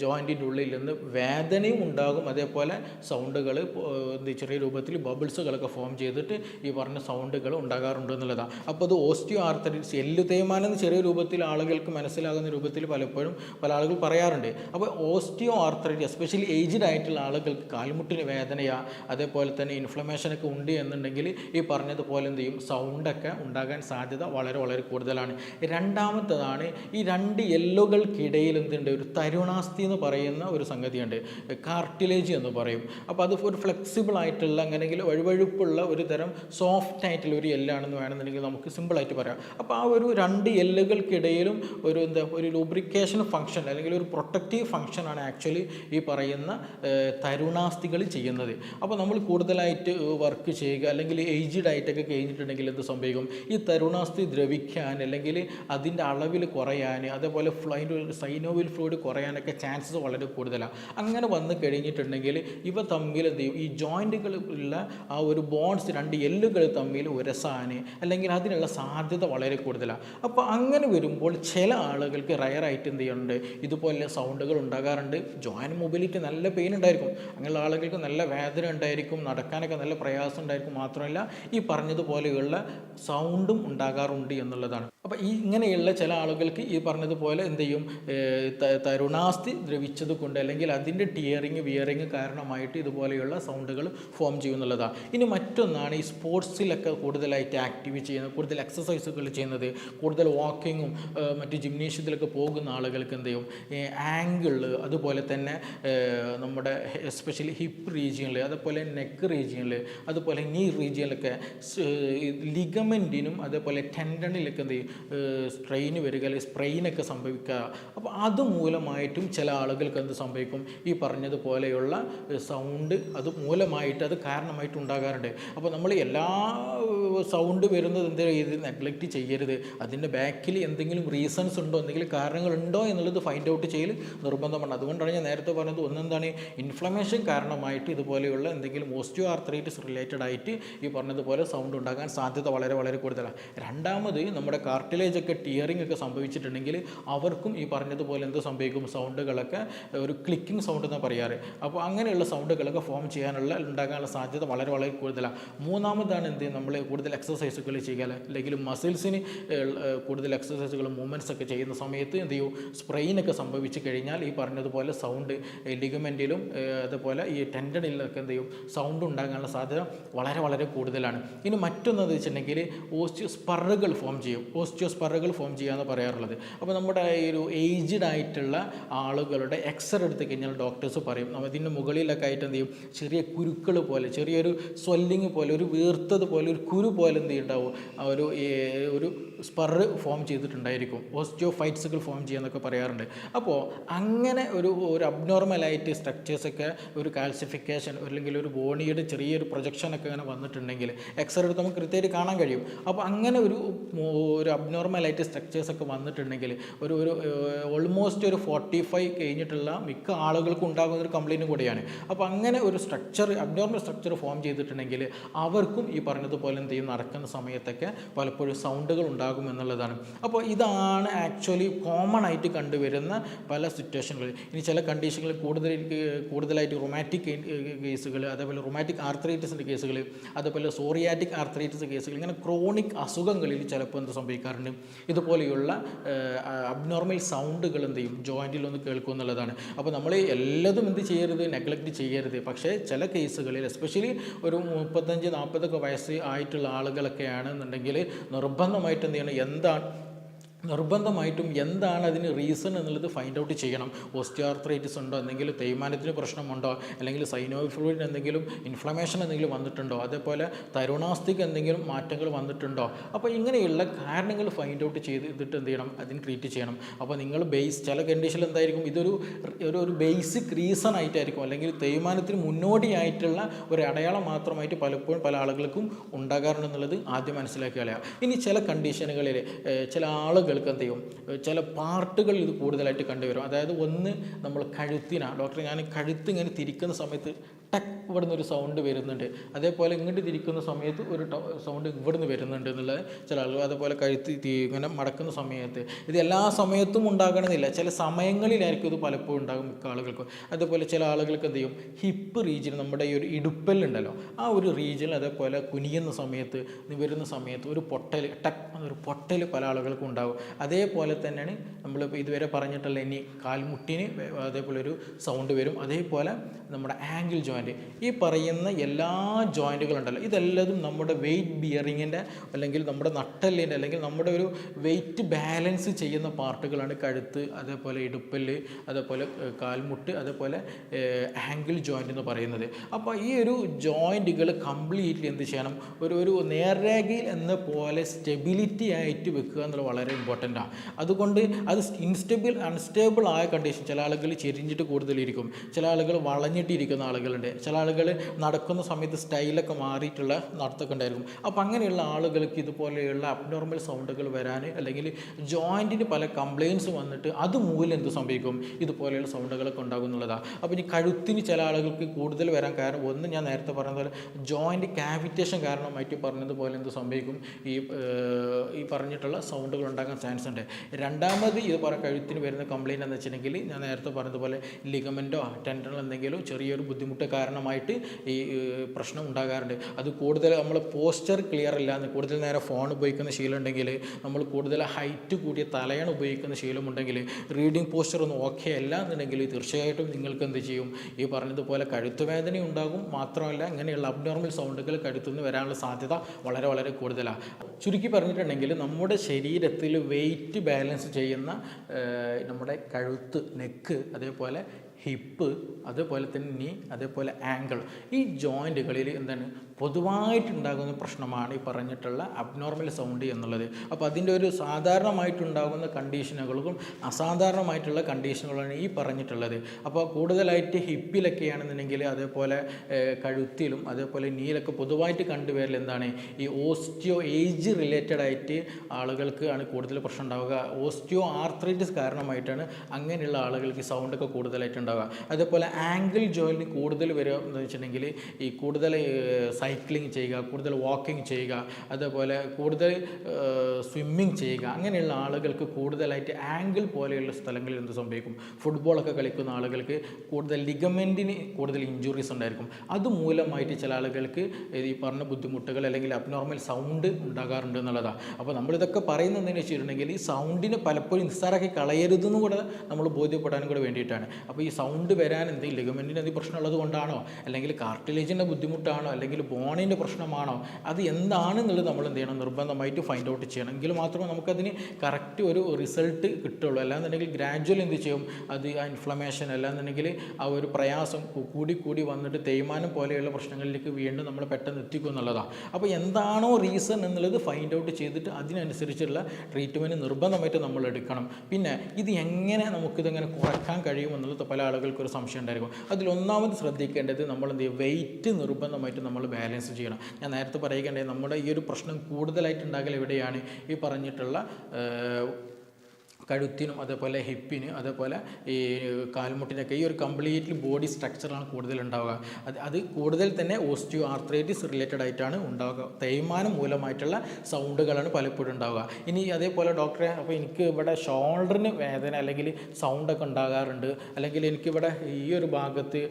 ജോയിന്റിന്റെ ഉള്ളിൽ നിന്ന് വേദനയും ഉണ്ടാകും. അതേപോലെ സൗണ്ടുകൾ ചെറിയ രൂപത്തിൽ ബബിൾസുകളൊക്കെ ഫോം ചെയ്തിട്ട് ഈ പറഞ്ഞ സൗണ്ടുകൾ ഉണ്ടാകാറുണ്ട് എന്നുള്ളതാണ് അപ്പോൾ അത് ഓസ്റ്റിയോ ആർത്രൈറ്റിസ് എല്ലു തേയ്മാനം ചെറിയ രൂപത്തിൽ ആളുകൾക്ക് മനസ്സിലാകുന്ന രൂപത്തിൽ പലപ്പോഴും പല ആളുകൾ പറയാറുണ്ട്. അപ്പോൾ ഓസ്റ്റിയോ ആർത്രൈറ്റിസ് എസ്പെഷ്യലി ഏജ്ഡ് ആയിട്ടുള്ള ആളുകൾക്ക് കാൽമുട്ടിന് വേദനയാ അതേപോലെ തന്നെ ഇൻഫ്ലമേഷനൊക്കെ ഉണ്ട് എന്നുണ്ടെങ്കിൽ ഈ പറഞ്ഞതുപോലെ എന്ത് ചെയ്യും? സൗണ്ടൊക്കെ ഉണ്ടാകാൻ സാധ്യത വളരെ വളരെ കൂടുതലാണ്. രണ്ടാമത്തതാണ് ഈ രണ്ട് എല്ലുകൾക്കിടയിൽ എന്തുണ്ട്? ഒരു തരുണാസ്തി എന്ന് പറയുന്ന ഒരു സംഗതിയുണ്ട്. കാർട്ടിലേജ് എന്ന് പറയും. അപ്പോൾ അത് ഒരു ഫ്ലെക്സിബിൾ ആയിട്ടുള്ള അങ്ങനെങ്കിൽ വഴുവഴുപ്പുള്ള ഒരു തരം സോഫ്റ്റ് ആയിട്ടുള്ള ഒരു എല്ലാണെന്ന് വേണമെന്നുണ്ടെങ്കിൽ നമുക്ക് സിമ്പിളായിട്ട് പറയാം. അപ്പോൾ ആ ഒരു രണ്ട് എല്ലുകൾക്കിടയിലും ഒരു എന്താ ഒരു ലൂബ്രിക്കേഷൻ ഫംഗ്ഷൻ അല്ലെങ്കിൽ ഒരു പ്രൊട്ടക്റ്റീവ് ഫംഗ്ഷനാണ് ആക്ച്വലി ഈ പറയുന്ന തരുണാസ്ഥികൾ ചെയ്യുന്നത്. അപ്പോൾ നമ്മൾ കൂടുതലായിട്ട് വർക്ക് ചെയ്യുക അല്ലെങ്കിൽ ഏജ്ഡ് ആയിട്ടൊക്കെ കഴിഞ്ഞിട്ടുണ്ടെങ്കിൽ എന്ത് സംഭവിക്കും? ഈ തരുണാസ്ഥി ദ്രവിക്കാൻ അല്ലെങ്കിൽ അതിന്റെ അളവിൽ കുറയാൻ അതേപോലെ ഫ്ലൈന്റെ സൈനോവിൽ ഫ്ലൂയിഡ് കുറയാനൊക്കെ ചാൻസസ് വളരെ കൂടുതലാണ്. അങ്ങനെ വന്നു കഴിഞ്ഞിട്ടുണ്ടെങ്കിൽ ഇവ തമ്മിൽ എന്ത് ചെയ്യും? ഈ ജോയിന്റുകൾ ഉള്ള ആ ഒരു ബോൺസ് രണ്ട് എല്ലുകൾ തമ്മിൽ ഉരസാന് അല്ലെങ്കിൽ അതിനുള്ള സാധ്യത വളരെ കൂടുതലാണ് അപ്പോൾ അങ്ങനെ വരുമ്പോൾ ചില ആളുകൾക്ക് റയറായിട്ട് എന്ത് ചെയ്യുന്നുണ്ട്? ഇതുപോലെ സൗണ്ടുകൾ ഉണ്ടാകാറുണ്ട്. ജോയിൻ മൊബിലിറ്റി നല്ല പെയിൻ ഉണ്ടായിരിക്കും. അങ്ങനെയുള്ള ആളുകൾക്ക് നല്ല വേദന ഉണ്ടായിരിക്കും. നടക്കാനൊക്കെ നല്ല പ്രയാസം ഉണ്ടായിരിക്കും. മാത്രമല്ല ഈ പറഞ്ഞതുപോലെയുള്ള സൗണ്ടും ഉണ്ടാകാറുണ്ട് എന്നുള്ളതാണ്. അപ്പോൾ ഈ ഇങ്ങനെയുള്ള ചില ആളുകൾക്ക് ഈ പറഞ്ഞതുപോലെ എന്ത് ചെയ്യും? തരുണാസ്തി ദ്രവിച്ചത് കൊണ്ട് അല്ലെങ്കിൽ അതിന്റെ ടിയറിങ് വിയറിങ് കാരണമായിട്ട് ഇതുപോലെയുള്ള സൗണ്ടുകൾ ഫോം ചെയ്യുന്നുള്ളതാണ് ഇനി മറ്റൊന്നാണ് ഈ സ്പോർട്സിലൊക്കെ കൂടുതലായിട്ട് ആക്റ്റീവ് ചെയ്യുന്നത് കൂടുതൽ എക്സസൈസുകൾ ചെയ്യുന്നത് കൂടുതൽ വാക്കിങ്ങും മറ്റ് ജിംനേഷ്യത്തിലൊക്കെ പോകുന്ന ആളുകൾക്ക് എന്ത് ചെയ്യും? ആംഗിൾ അതുപോലെ തന്നെ നമ്മുടെ എസ്പെഷ്യലി ഹിപ്പ് റീജിയനിൽ അതുപോലെ നെക്ക് റീജിയനിൽ അതുപോലെ നീ റീജിയനിലൊക്കെ ലിഗമെന്റിനും അതേപോലെ ടെൻഡണിലൊക്കെ എന്ത് ചെയ്യും? സ്ട്രെയിൻ വരിക അല്ലെങ്കിൽ സ്പ്രെയിനൊക്കെ സംഭവിക്കുക. അപ്പോൾ അതുമൂലമായിട്ടും ചില ആളുകൾക്ക് എന്ത് സംഭവിക്കും? ഈ പറഞ്ഞതുപോലെയുള്ള സൗണ്ട് അത് മൂലമായിട്ട് അത് കാരണമായിട്ട് ഉണ്ടാകാറുണ്ട് അപ്പോൾ നമ്മൾ എല്ലാ സൗണ്ട് വരുന്നത് എന്തേ ഇത് നെഗ്ലക്റ്റ് ചെയ്യരുത്. അതിന്റെ ബാക്കിൽ എന്തെങ്കിലും റീസൺസ് ഉണ്ടോ? എന്തെങ്കിലും കാരണങ്ങളുണ്ടോ? എന്നുള്ളത് ഫൈൻഡ് ഔട്ട് ചെയ്യൽ നിർബന്ധമാണ്. അതുകൊണ്ടാണ് ഞാൻ നേരത്തെ പറഞ്ഞത് ഒന്നെന്താണ്? ഇൻഫ്ലമേഷൻ കാരണമായിട്ട് ഇതുപോലെയുള്ള എന്തെങ്കിലും ഓസ്റ്റിയോ ആർത്രൈറ്റിസ് റിലേറ്റഡ് ആയിട്ട് ഈ പറഞ്ഞതുപോലെ സൗണ്ട് ഉണ്ടാകാൻ സാധ്യത വളരെ വളരെ കൂടുതലാണ് രണ്ടാമത് നമ്മുടെ കാർട്ടിലേജ് ഒക്കെ ടിയറിംഗ് ഒക്കെ സംഭവിച്ചിട്ടുണ്ടെങ്കിൽ അവർക്കും ഈ പറഞ്ഞതുപോലെ എന്ത് സംഭവിക്കും? സൗണ്ടുകളൊക്കെ ഒരു ക്ലിക്കിംഗ് സൗണ്ട് എന്ന് പറയാറ്. അപ്പോൾ അങ്ങനെയുള്ള സൗണ്ടുകളൊക്കെ ഫോം ചെയ്യാനുള്ള ഉണ്ടാകാനുള്ള സാധ്യത വളരെ വളരെ കൂടുതലാണ് മൂന്നാമതാണ് എന്ത്? നമ്മൾ കൂടുതൽ കൂടുതൽ എക്സസൈസുകൾ ചെയ്യുക അല്ലെങ്കിൽ മസിൽസിന് കൂടുതൽ എക്സസൈസുകൾ മൂവ്മെന്റ്സ് ഒക്കെ ചെയ്യുന്ന സമയത്ത് എന്ത് ചെയ്യും? സ്പ്രെയിനൊക്കെ സംഭവിച്ചു കഴിഞ്ഞാൽ ഈ പറഞ്ഞതുപോലെ സൗണ്ട് ലിഗമെന്റിലും അതുപോലെ ഈ ടെൻഡനിലൊക്കെ എന്ത് ചെയ്യും? സൗണ്ട് ഉണ്ടാകാനുള്ള സാധ്യത വളരെ വളരെ കൂടുതലാണ്. ഇനി മറ്റൊന്നെന്ന് വെച്ചിട്ടുണ്ടെങ്കിൽ ഓസ്റ്റിയോ സ്പറുകൾ ഫോം ചെയ്യും. ഓസ്റ്റിയോ സ്പറുകൾ ഫോം ചെയ്യാന്ന് പറയാറുള്ളത്. അപ്പോൾ നമ്മുടെ ഈ ഒരു ഏജ്ഡ് ആയിട്ടുള്ള ആളുകളുടെ എക്സറേ എടുത്ത് കഴിഞ്ഞാൽ ഡോക്ടേഴ്സ് പറയും. ഇതിന്റെ മുകളിലൊക്കെ ആയിട്ട് എന്ത് ചെയ്യും? ചെറിയ കുരുക്കൾ പോലെ ചെറിയൊരു സ്വെല്ലിങ് പോലെ ഒരു വീർത്തത് പോലെ ഒരു കുരു പോലെ എന്ത് ആ ഒരു ഒരു സ്പറ് ഫോം ചെയ്തിട്ടുണ്ടായിരിക്കും. ഓസ്റ്റിയോ ഫൈറ്റ്സുകൾ ഫോം ചെയ്യാന്നൊക്കെ പറയാറുണ്ട്. അപ്പോൾ അങ്ങനെ ഒരു ഒരു അബ്നോർമലായിട്ട് സ്ട്രക്ചേഴ്സൊക്കെ ഒരു കാൽസിഫിക്കേഷൻ അല്ലെങ്കിൽ ഒരു ബോണിയുടെ ചെറിയൊരു പ്രൊജക്ഷനൊക്കെ അങ്ങനെ വന്നിട്ടുണ്ടെങ്കിൽ എക്സ്റേ എടുത്ത് നമുക്ക് കൃത്യമായിട്ട് കാണാൻ കഴിയും. അപ്പോൾ അങ്ങനെ ഒരു ഒരു അബ്നോർമലായിട്ട് സ്ട്രക്ചേഴ്സൊക്കെ വന്നിട്ടുണ്ടെങ്കിൽ ഒരു ഒരു ഓൾമോസ്റ്റ് ഒരു ഫോർട്ടി ഫൈവ് കഴിഞ്ഞിട്ടുള്ള മിക്ക ആളുകൾക്കും ഉണ്ടാകുന്ന ഒരു കംപ്ലയിന്റും കൂടിയാണ്. അപ്പോൾ അങ്ങനെ ഒരു സ്ട്രക്ചർ അബ്നോർമൽ സ്ട്രക്ചർ ഫോം ചെയ്തിട്ടുണ്ടെങ്കിൽ അവർക്കും ഈ പറഞ്ഞതുപോലെ എന്ത് ചെയ്യും നടക്കുന്ന സമയത്തൊക്കെ പലപ്പോഴും സൗണ്ടുകൾ ഉണ്ടാകും എന്നുള്ളതാണ് അപ്പോൾ ഇതാണ് ആക്ച്വലി കോമൺ ആയിട്ട് കണ്ടുവരുന്ന പല സിറ്റുവേഷനുകളിൽ ഇനി ചില കണ്ടീഷനുകളിൽ കൂടുതൽ കൂടുതലായിട്ട് റൊമാറ്റിക് കേസുകൾ അതേപോലെ റൊമാറ്റിക് ആർത്രൈറ്റിസിന്റെ കേസുകൾ അതേപോലെ സോറിയാറ്റിക് ആർത്രൈറ്റിസ് കേസുകൾ ഇങ്ങനെ ക്രോണിക് അസുഖങ്ങളിൽ ചിലപ്പോൾ എന്ത് സംഭവിക്കാറുണ്ട്? ഇതുപോലെയുള്ള അബ്നോർമൽ സൗണ്ടുകൾ എന്ത് ചെയ്യും? ജോയിന്റിൽ ഒന്ന് കേൾക്കും എന്നുള്ളതാണ്. അപ്പോൾ നമ്മൾ എല്ലാതും എന്ത് ചെയ്യരുത്? നെഗ്ലക്റ്റ് ചെയ്യരുത്. പക്ഷേ ചില കേസുകളിൽ എസ്പെഷ്യലി ഒരു മുപ്പത്തഞ്ച് നാൽപ്പതൊക്കെ വയസ്സ് ആയിട്ടുള്ള ആളുകളൊക്കെ നിർബന്ധമായിട്ടും നിർബന്ധമായിട്ട് എന്താണ് നിർബന്ധമായിട്ടും എന്താണ് അതിന് റീസൺ എന്നുള്ളത് ഫൈൻഡ് ഔട്ട് ചെയ്യണം. ഓസ്റ്റിയോർത്രൈറ്റിസ് ഉണ്ടോ? എന്തെങ്കിലും തേയ്മാനത്തിന് പ്രശ്നമുണ്ടോ? അല്ലെങ്കിൽ സൈനോഫ്ലൂയിൻ എന്തെങ്കിലും ഇൻഫ്ലമേഷൻ എന്തെങ്കിലും വന്നിട്ടുണ്ടോ? അതേപോലെ തരുണാസ്തിക്ക് എന്തെങ്കിലും മാറ്റങ്ങൾ വന്നിട്ടുണ്ടോ? അപ്പോൾ ഇങ്ങനെയുള്ള കാരണങ്ങൾ ഫൈൻഡ് ഔട്ട് ചെയ്തിട്ട് എന്ത് ചെയ്യണം? അതിന് ട്രീറ്റ് ചെയ്യണം. അപ്പോൾ നിങ്ങൾ ബേസ് ചില കണ്ടീഷനിൽ എന്തായിരിക്കും? ഇതൊരു ഒരു ഒരു ബേസിക് റീസൺ ആയിട്ടായിരിക്കും. അല്ലെങ്കിൽ തേയ്മാനത്തിന് മുന്നോടിയായിട്ടുള്ള ഒരു അടയാളം മാത്രമായിട്ട് പലപ്പോഴും പല ആളുകൾക്കും ഉണ്ടാകാറുണ്ടെന്നുള്ളത് ആദ്യം മനസ്സിലാക്കി കളയാം. ഇനി ചില കണ്ടീഷനുകളിൽ ചില ആളുകൾക്ക് എന്ത് ചെയ്യും? ചില പാർട്ടുകൾ ഇത് കൂടുതലായിട്ട് കണ്ടുവരും. അതായത് ഒന്ന് നമ്മൾ കഴുത്തിനാണ് ഡോക്ടർ ഞാൻ കഴുത്ത് ഇങ്ങനെ തിരിക്കുന്ന സമയത്ത് ടക്ക് ഇവിടുന്ന് ഒരു സൗണ്ട് വരുന്നുണ്ട്. അതേപോലെ ഇങ്ങോട്ട് തിരിക്കുന്ന സമയത്ത് ഒരു സൗണ്ട് ഇവിടുന്ന് വരുന്നുണ്ട് എന്നുള്ളത് ചില ആളുകൾ അതേപോലെ കഴുത്ത് ഇങ്ങനെ മടക്കുന്ന സമയത്ത്. ഇത് എല്ലാ സമയത്തും ഉണ്ടാകണമെന്നില്ല. ചില സമയങ്ങളിലായിരിക്കും ഇത് പലപ്പോഴും ഉണ്ടാകും മിക്ക ആളുകൾക്കും. അതേപോലെ ചില ആളുകൾക്ക് എന്ത് ചെയ്യും? ഹിപ്പ് റീജിയൻ നമ്മുടെ ഈ ഒരു ഇടുപ്പല്ലുണ്ടല്ലോ ആ ഒരു റീജിയൻ അതേപോലെ കുനിയുന്ന സമയത്ത് നിവരുന്ന സമയത്ത് ഒരു പൊട്ടൽ ടക്ക് എന്നൊരു പൊട്ടൽ പല ആളുകൾക്കും ഉണ്ടാകും. അതേപോലെ തന്നെയാണ് നമ്മൾ ഇതുവരെ പറഞ്ഞിട്ടുള്ള ഇനി കാൽമുട്ടിന് അതേപോലെ ഒരു സൗണ്ട് വരും. അതേപോലെ നമ്മുടെ ആംഗിൾ ജോയിന്റ് ഈ പറയുന്ന എല്ലാ ജോയിന്റുകളുണ്ടല്ലോ ഇതെല്ലതും നമ്മുടെ വെയിറ്റ് ബിയറിങ്ങിന്റെ അല്ലെങ്കിൽ നമ്മുടെ നട്ടല്ലിന്റെ അല്ലെങ്കിൽ നമ്മുടെ ഒരു വെയിറ്റ് ബാലൻസ് ചെയ്യുന്ന പാർട്ടുകളാണ്. കഴുത്ത് അതേപോലെ ഇടുപ്പൽ അതേപോലെ കാൽമുട്ട് അതേപോലെ ആംഗിൾ ജോയിന്റ് എന്ന് പറയുന്നത്. അപ്പോൾ ഈ ഒരു ജോയിന്റുകൾ കംപ്ലീറ്റ്ലി എന്ത് ചെയ്യണം? ഒരു ഒരു നേർരേഖയിൽ എന്ന പോലെ സ്റ്റെബിലിറ്റി ആയിട്ട് വെക്കുക എന്നുള്ളത് വളരെ ഇമ്പോർട്ടന്റ് ആണ് അതുകൊണ്ട് അത് ഇൻസ്റ്റെബിൾ അൺസ്റ്റേബിൾ ആയ കണ്ടീഷൻ ചില ആളുകൾ ചെരിഞ്ഞിട്ട് കൂടുതലിരിക്കും ചില ആളുകൾ വളഞ്ഞിട്ടിരിക്കുന്ന ആളുകളുണ്ട്. ചില ആളുകൾ നടക്കുന്ന സമയത്ത് സ്റ്റൈലൊക്കെ മാറിയിട്ടുള്ള നടത്തൊക്കെ ഉണ്ടായിരിക്കും അപ്പോൾ അങ്ങനെയുള്ള ആളുകൾക്ക് ഇതുപോലെയുള്ള അബ്നോർമൽ സൗണ്ടുകൾ വരാൻ അല്ലെങ്കിൽ ജോയിന്റിന് പല കംപ്ലയിൻസ് വന്നിട്ട് അതുമൂലം എന്ത് സംഭവിക്കും? ഇതുപോലെയുള്ള സൗണ്ടുകളൊക്കെ ഉണ്ടാകും എന്നുള്ളതാണ് അപ്പോൾ ഇനി കഴുത്തിന് ചില ആളുകൾക്ക് കൂടുതൽ വരാൻ കാരണം ഒന്ന് ഞാൻ നേരത്തെ പറഞ്ഞ പോലെ ജോയിന്റ് കാവിറ്റേഷൻ കാരണമായിട്ട് പറഞ്ഞതുപോലെ എന്ത് സംഭവിക്കും? ഈ ഈ പറഞ്ഞിട്ടുള്ള സൗണ്ടുകൾ ഉണ്ടാകാൻ ചാൻസ് ഉണ്ട്. രണ്ടാമത് ഇത് പറയാൻ കഴുത്തിന് വരുന്ന കംപ്ലയിന്റ് എന്ന് വെച്ചിട്ടുണ്ടെങ്കിൽ ഞാൻ നേരത്തെ പറഞ്ഞതുപോലെ ലിഗമെന്റോ ടെൻഡനോ എന്തെങ്കിലും ചെറിയൊരു ബുദ്ധിമുട്ട് കാരണമായിട്ട് ഈ പ്രശ്നം ഉണ്ടാകാറുണ്ട് അത് കൂടുതൽ നമ്മൾ പോസ്റ്റർ ക്ലിയർ അല്ലാന്ന് കൂടുതൽ നേരം ഫോൺ ഉപയോഗിക്കുന്ന ശീലം ഉണ്ടെങ്കിൽ നമ്മൾ കൂടുതൽ ഹൈറ്റ് കൂടിയ തലയാണ് ഉപയോഗിക്കുന്ന ശീലമുണ്ടെങ്കിൽ റീഡിങ് പോസ്റ്റർ ഒന്നും ഓക്കെ അല്ല എന്നുണ്ടെങ്കിൽ തീർച്ചയായിട്ടും നിങ്ങൾക്ക് എന്ത് ചെയ്യും? ഈ പറഞ്ഞതുപോലെ കഴുത്തുവേദന ഉണ്ടാകും മാത്രമല്ല ഇങ്ങനെയുള്ള അബ്നോർമൽ സൗണ്ടുകൾ കഴുത്തുനിന്ന് വരാനുള്ള സാധ്യത വളരെ വളരെ കൂടുതലാണ് ചുരുക്കി പറഞ്ഞിട്ടുണ്ടെങ്കിൽ നമ്മുടെ ശരീരത്തിൽ വെയിറ്റ് ബാലൻസ് ചെയ്യുന്ന നമ്മുടെ കഴുത്ത് നെക്ക് അതേപോലെ ഹിപ്പ് അതേപോലെ തന്നെ നീ അതേപോലെ ആങ്കിൾ ഈ ജോയിന്റുകളിൽ എന്താണ്? പൊതുവായിട്ടുണ്ടാകുന്ന പ്രശ്നമാണ് ഈ പറഞ്ഞിട്ടുള്ള അബ്നോർമൽ സൗണ്ട് എന്നുള്ളത്. അപ്പോൾ അതിന്റെ ഒരു സാധാരണമായിട്ടുണ്ടാകുന്ന കണ്ടീഷനുകൾക്കും അസാധാരണമായിട്ടുള്ള കണ്ടീഷനുകളാണ് ഈ പറഞ്ഞിട്ടുള്ളത്. അപ്പോൾ കൂടുതലായിട്ട് ഹിപ്പിലൊക്കെയാണെന്നുണ്ടെങ്കിൽ അതേപോലെ കഴുത്തിലും അതേപോലെ നീലൊക്കെ പൊതുവായിട്ട് കണ്ടുവരൽ എന്താണ്? ഈ ഓസ്റ്റിയോ ഏജ് റിലേറ്റഡ് ആയിട്ട് ആളുകൾക്ക് ആണ് കൂടുതൽ പ്രശ്നം ഉണ്ടാവുക. ഓസ്റ്റിയോ ആർത്രൈറ്റിസ് കാരണമായിട്ടാണ് അങ്ങനെയുള്ള ആളുകൾക്ക് സൗണ്ടൊക്കെ കൂടുതലായിട്ട് ഉണ്ടാവുക. അതേപോലെ ആംഗിൾ ജോയിന്റ് കൂടുതൽ വരിക എന്ന് വെച്ചിട്ടുണ്ടെങ്കിൽ ഈ കൂടുതൽ സൈക്ലിംഗ് ചെയ്യുക കൂടുതൽ വാക്കിംഗ് ചെയ്യുക അതേപോലെ കൂടുതൽ സ്വിമ്മിങ് ചെയ്യുക അങ്ങനെയുള്ള ആളുകൾക്ക് കൂടുതലായിട്ട് ആംഗിൾ പോലെയുള്ള സ്ഥലങ്ങളിൽ എന്ത് സംഭവിക്കും? ഫുട്ബോളൊക്കെ കളിക്കുന്ന ആളുകൾക്ക് കൂടുതൽ ലിഗമെന്റിന് കൂടുതൽ ഇഞ്ചുറീസ് ഉണ്ടായിരിക്കും. അതുമൂലമായിട്ട് ചില ആളുകൾക്ക് ഈ പറഞ്ഞ ബുദ്ധിമുട്ടുകൾ അല്ലെങ്കിൽ അബ്നോർമൽ സൗണ്ട് ഉണ്ടാകാറുണ്ട് എന്നുള്ളതാണ് അപ്പോൾ നമ്മളിതൊക്കെ പറയുന്നത് എന്തെന്ന് വെച്ചിട്ടുണ്ടെങ്കിൽ ഈ സൗണ്ടിനെ പലപ്പോഴും നിസ്സാരാക്കി കളയരുതെന്നും കൂടെ നമ്മൾ ബോധ്യപ്പെടാനും കൂടെ വേണ്ടിയിട്ടാണ്. അപ്പോൾ ഈ സൗണ്ട് വരാൻ എന്തെങ്കിലും ലിഗമെന്റിന് എന്തെങ്കിലും പ്രശ്നമുള്ളത് കൊണ്ടാണോ? അല്ലെങ്കിൽ കാർട്ടിലേജിന്റെ ബുദ്ധിമുട്ടാണോ? അല്ലെങ്കിൽ ബോണിന്റെ പ്രശ്നമാണോ? അത് എന്താണെന്നുള്ളത് നമ്മൾ എന്ത് ചെയ്യണം? നിർബന്ധമായിട്ട് ഫൈൻഡ് ഔട്ട് ചെയ്യണം. എങ്കിൽ മാത്രമേ നമുക്കതിന് കറക്റ്റ് ഒരു റിസൾട്ട് കിട്ടുള്ളൂ. അല്ലാന്നുണ്ടെങ്കിൽ ഗ്രാജുവൽ എന്ത് ചെയ്യും? അത് ആ ഇൻഫ്ലമേഷൻ അല്ലാന്നുണ്ടെങ്കിൽ ആ ഒരു പ്രയാസം കൂടി കൂടി വന്നിട്ട് തേയ്മാനം പോലെയുള്ള പ്രശ്നങ്ങളിലേക്ക് വീണ്ടും നമ്മൾ പെട്ടെന്ന് എത്തിക്കും എന്നുള്ളതാണ് അപ്പോൾ എന്താണോ റീസൺ എന്നുള്ളത് ഫൈൻഡ് ഔട്ട് ചെയ്തിട്ട് അതിനനുസരിച്ചുള്ള ട്രീറ്റ്മെന്റ് നിർബന്ധമായിട്ട് നമ്മൾ എടുക്കണം. പിന്നെ ഇത് എങ്ങനെ നമുക്കിതെങ്ങനെ കുറയ്ക്കാൻ കഴിയും എന്നുള്ളത് പല ആളുകൾക്കൊരു സംശയം ഉണ്ടായിരിക്കും. അതിലൊന്നാമത് ശ്രദ്ധിക്കേണ്ടത് നമ്മൾ എന്ത് ചെയ്യും? വെയിറ്റ് നിർബന്ധമായിട്ട് നമ്മൾ ചെയ്യണം. ഞാൻ നേരത്തെ പറയുകയുണ്ടായി നമ്മുടെ ഈ ഒരു പ്രശ്നം കൂടുതലായിട്ടുണ്ടാകൽ എവിടെയാണ്? ഈ പറഞ്ഞിട്ടുള്ള കഴുത്തിനും അതേപോലെ ഹിപ്പിന് അതേപോലെ ഈ കാൽമുട്ടിനൊക്കെ ഈ ഒരു കംപ്ലീറ്റ്ലി ബോഡി സ്ട്രക്ചറാണ് കൂടുതൽ ഉണ്ടാവുക അത് അത് കൂടുതൽ തന്നെ ഓസ്റ്റിയോ ആർത്രൈറ്റിസ് റിലേറ്റഡ് ആയിട്ടാണ് ഉണ്ടാവുക. തേയ്മാനം മൂലമായിട്ടുള്ള സൗണ്ടുകളാണ് പലപ്പോഴും ഉണ്ടാവുക. ഇനി അതേപോലെ ഡോക്ടറെ അപ്പോൾ എനിക്ക് ഇവിടെ ഷോൾഡറിന് വേദന അല്ലെങ്കിൽ സൗണ്ടൊക്കെ ഉണ്ടാകാറുണ്ട്. അല്ലെങ്കിൽ എനിക്കിവിടെ ഈ ഒരു ഭാഗത്ത്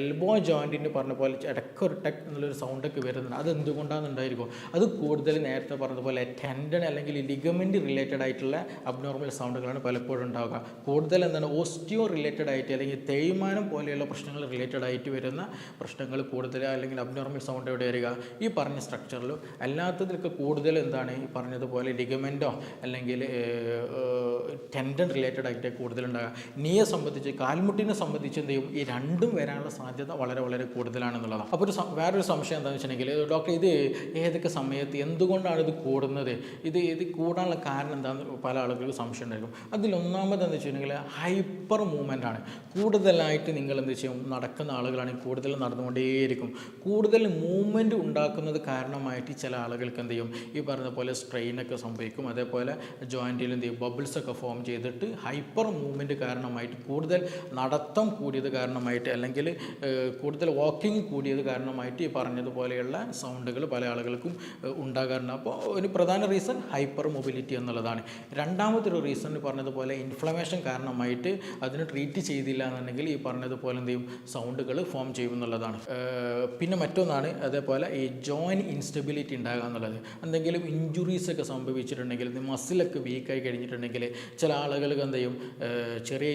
എൽബോ ജോയിന്റിന് പറഞ്ഞ പോലെ ഇടയ്ക്കൊരു ടെക് എന്നുള്ളൊരു സൗണ്ടൊക്കെ വരുന്നുണ്ട്. അത് എന്തുകൊണ്ടാണെന്നുണ്ടായിരിക്കും? അത് കൂടുതൽ നേരത്തെ പറഞ്ഞതുപോലെ ടെൻഡൻ അല്ലെങ്കിൽ ലിഗമെന്റ് റിലേറ്റഡ് ആയിട്ടുള്ള അബ്നോർമൽ സൗണ്ടുകളാണ് പലപ്പോഴും ഉണ്ടാവുക. കൂടുതൽ എന്താണ്? ഓസ്റ്റിയോ റിലേറ്റഡ് ആയിട്ട് അല്ലെങ്കിൽ തേയ്മാനം പോലെയുള്ള പ്രശ്നങ്ങൾ റിലേറ്റഡ് ആയിട്ട് വരുന്ന പ്രശ്നങ്ങൾ കൂടുതൽ അല്ലെങ്കിൽ അബ്നോർമൽ സൗണ്ട് എവിടെ വരിക? ഈ പറഞ്ഞ സ്ട്രക്ചറിലും അല്ലാത്തതിലൊക്കെ കൂടുതൽ എന്താണ്? ഈ പറഞ്ഞതുപോലെ ലിഗമെന്റോ അല്ലെങ്കിൽ ടെൻഡൻ റിലേറ്റഡ് ആയിട്ട് കൂടുതൽ ഉണ്ടാകുക നീയെ സംബന്ധിച്ച് കാൽമുട്ടിനെ സംബന്ധിച്ച് എന്ത് ചെയ്യും? ഈ രണ്ടും വരാനുള്ള സാധ്യത വളരെ വളരെ കൂടുതലാണെന്നുള്ളതാണ്. അപ്പോൾ ഒരു വേറൊരു സംശയം എന്താണെന്ന് വെച്ചിട്ടുണ്ടെങ്കിൽ ഡോക്ടർ ഇത് ഏതൊക്കെ സമയത്ത് എന്തുകൊണ്ടാണ് ഇത് കൂടുന്നത്? ഇത് ഇത് കൂടാനുള്ള കാരണം എന്താണെന്ന് പല ആളുകൾക്ക് സംശയം ഉണ്ടായിരിക്കും. അതിലൊന്നാമത് എന്ന് വെച്ചിട്ടുണ്ടെങ്കിൽ ഹൈപ്പർ മൂവ്മെന്റ് ആണ്. കൂടുതലായിട്ട് നിങ്ങൾ എന്ത് ചെയ്യും? നടക്കുന്ന ആളുകളാണെങ്കിൽ കൂടുതൽ നടന്നുകൊണ്ടേയിരിക്കും. കൂടുതൽ മൂവ്മെന്റ് ഉണ്ടാക്കുന്നത് കാരണമായിട്ട് ചില ആളുകൾക്ക് എന്ത് ചെയ്യും? ഈ പറഞ്ഞ പോലെ സ്ട്രെയിനൊക്കെ സംഭവിക്കും. അതേപോലെ ജോയിന്റിൽ എന്ത് ചെയ്യും? ബബിൾസ് ഒക്കെ ഫോം ചെയ്തിട്ട് ഹൈപ്പർ മൂവ്മെന്റ് കാരണമായിട്ട് കൂടുതൽ നടത്തം കൂടിയത് കാരണമായിട്ട് അല്ലെങ്കിൽ കൂടുതൽ വാക്കിംഗ് കൂടിയത് കാരണമായിട്ട് ഈ പറഞ്ഞതുപോലെയുള്ള സൗണ്ടുകൾ പല ആളുകൾക്കും ഉണ്ടാകാറുണ്ട്. അപ്പോൾ ഒരു പ്രധാന റീസൺ ഹൈപ്പർ മൊബിലിറ്റി എന്നുള്ളതാണ്. രണ്ടാമതൊരു റീസൺ പറഞ്ഞതുപോലെ ഇൻഫ്ലമേഷൻ കാരണമായിട്ട് അതിന് ട്രീറ്റ് ചെയ്തില്ല എന്നുണ്ടെങ്കിൽ ഈ പറഞ്ഞതുപോലെ എന്ത് ചെയ്യും? സൗണ്ടുകൾ ഫോം ചെയ്യും എന്നുള്ളതാണ്. പിന്നെ മറ്റൊന്നാണ് അതേപോലെ ഈ ജോയിൻ ഇൻസ്റ്റബിലിറ്റി ഉണ്ടാകുക എന്നുള്ളത്. എന്തെങ്കിലും ഇഞ്ചുറീസ് ഒക്കെ സംഭവിച്ചിട്ടുണ്ടെങ്കിൽ മസിലൊക്കെ വീക്കായി കഴിഞ്ഞിട്ടുണ്ടെങ്കിൽ ചില ആളുകൾക്ക് എന്ത് ചെയ്യും? ചെറിയ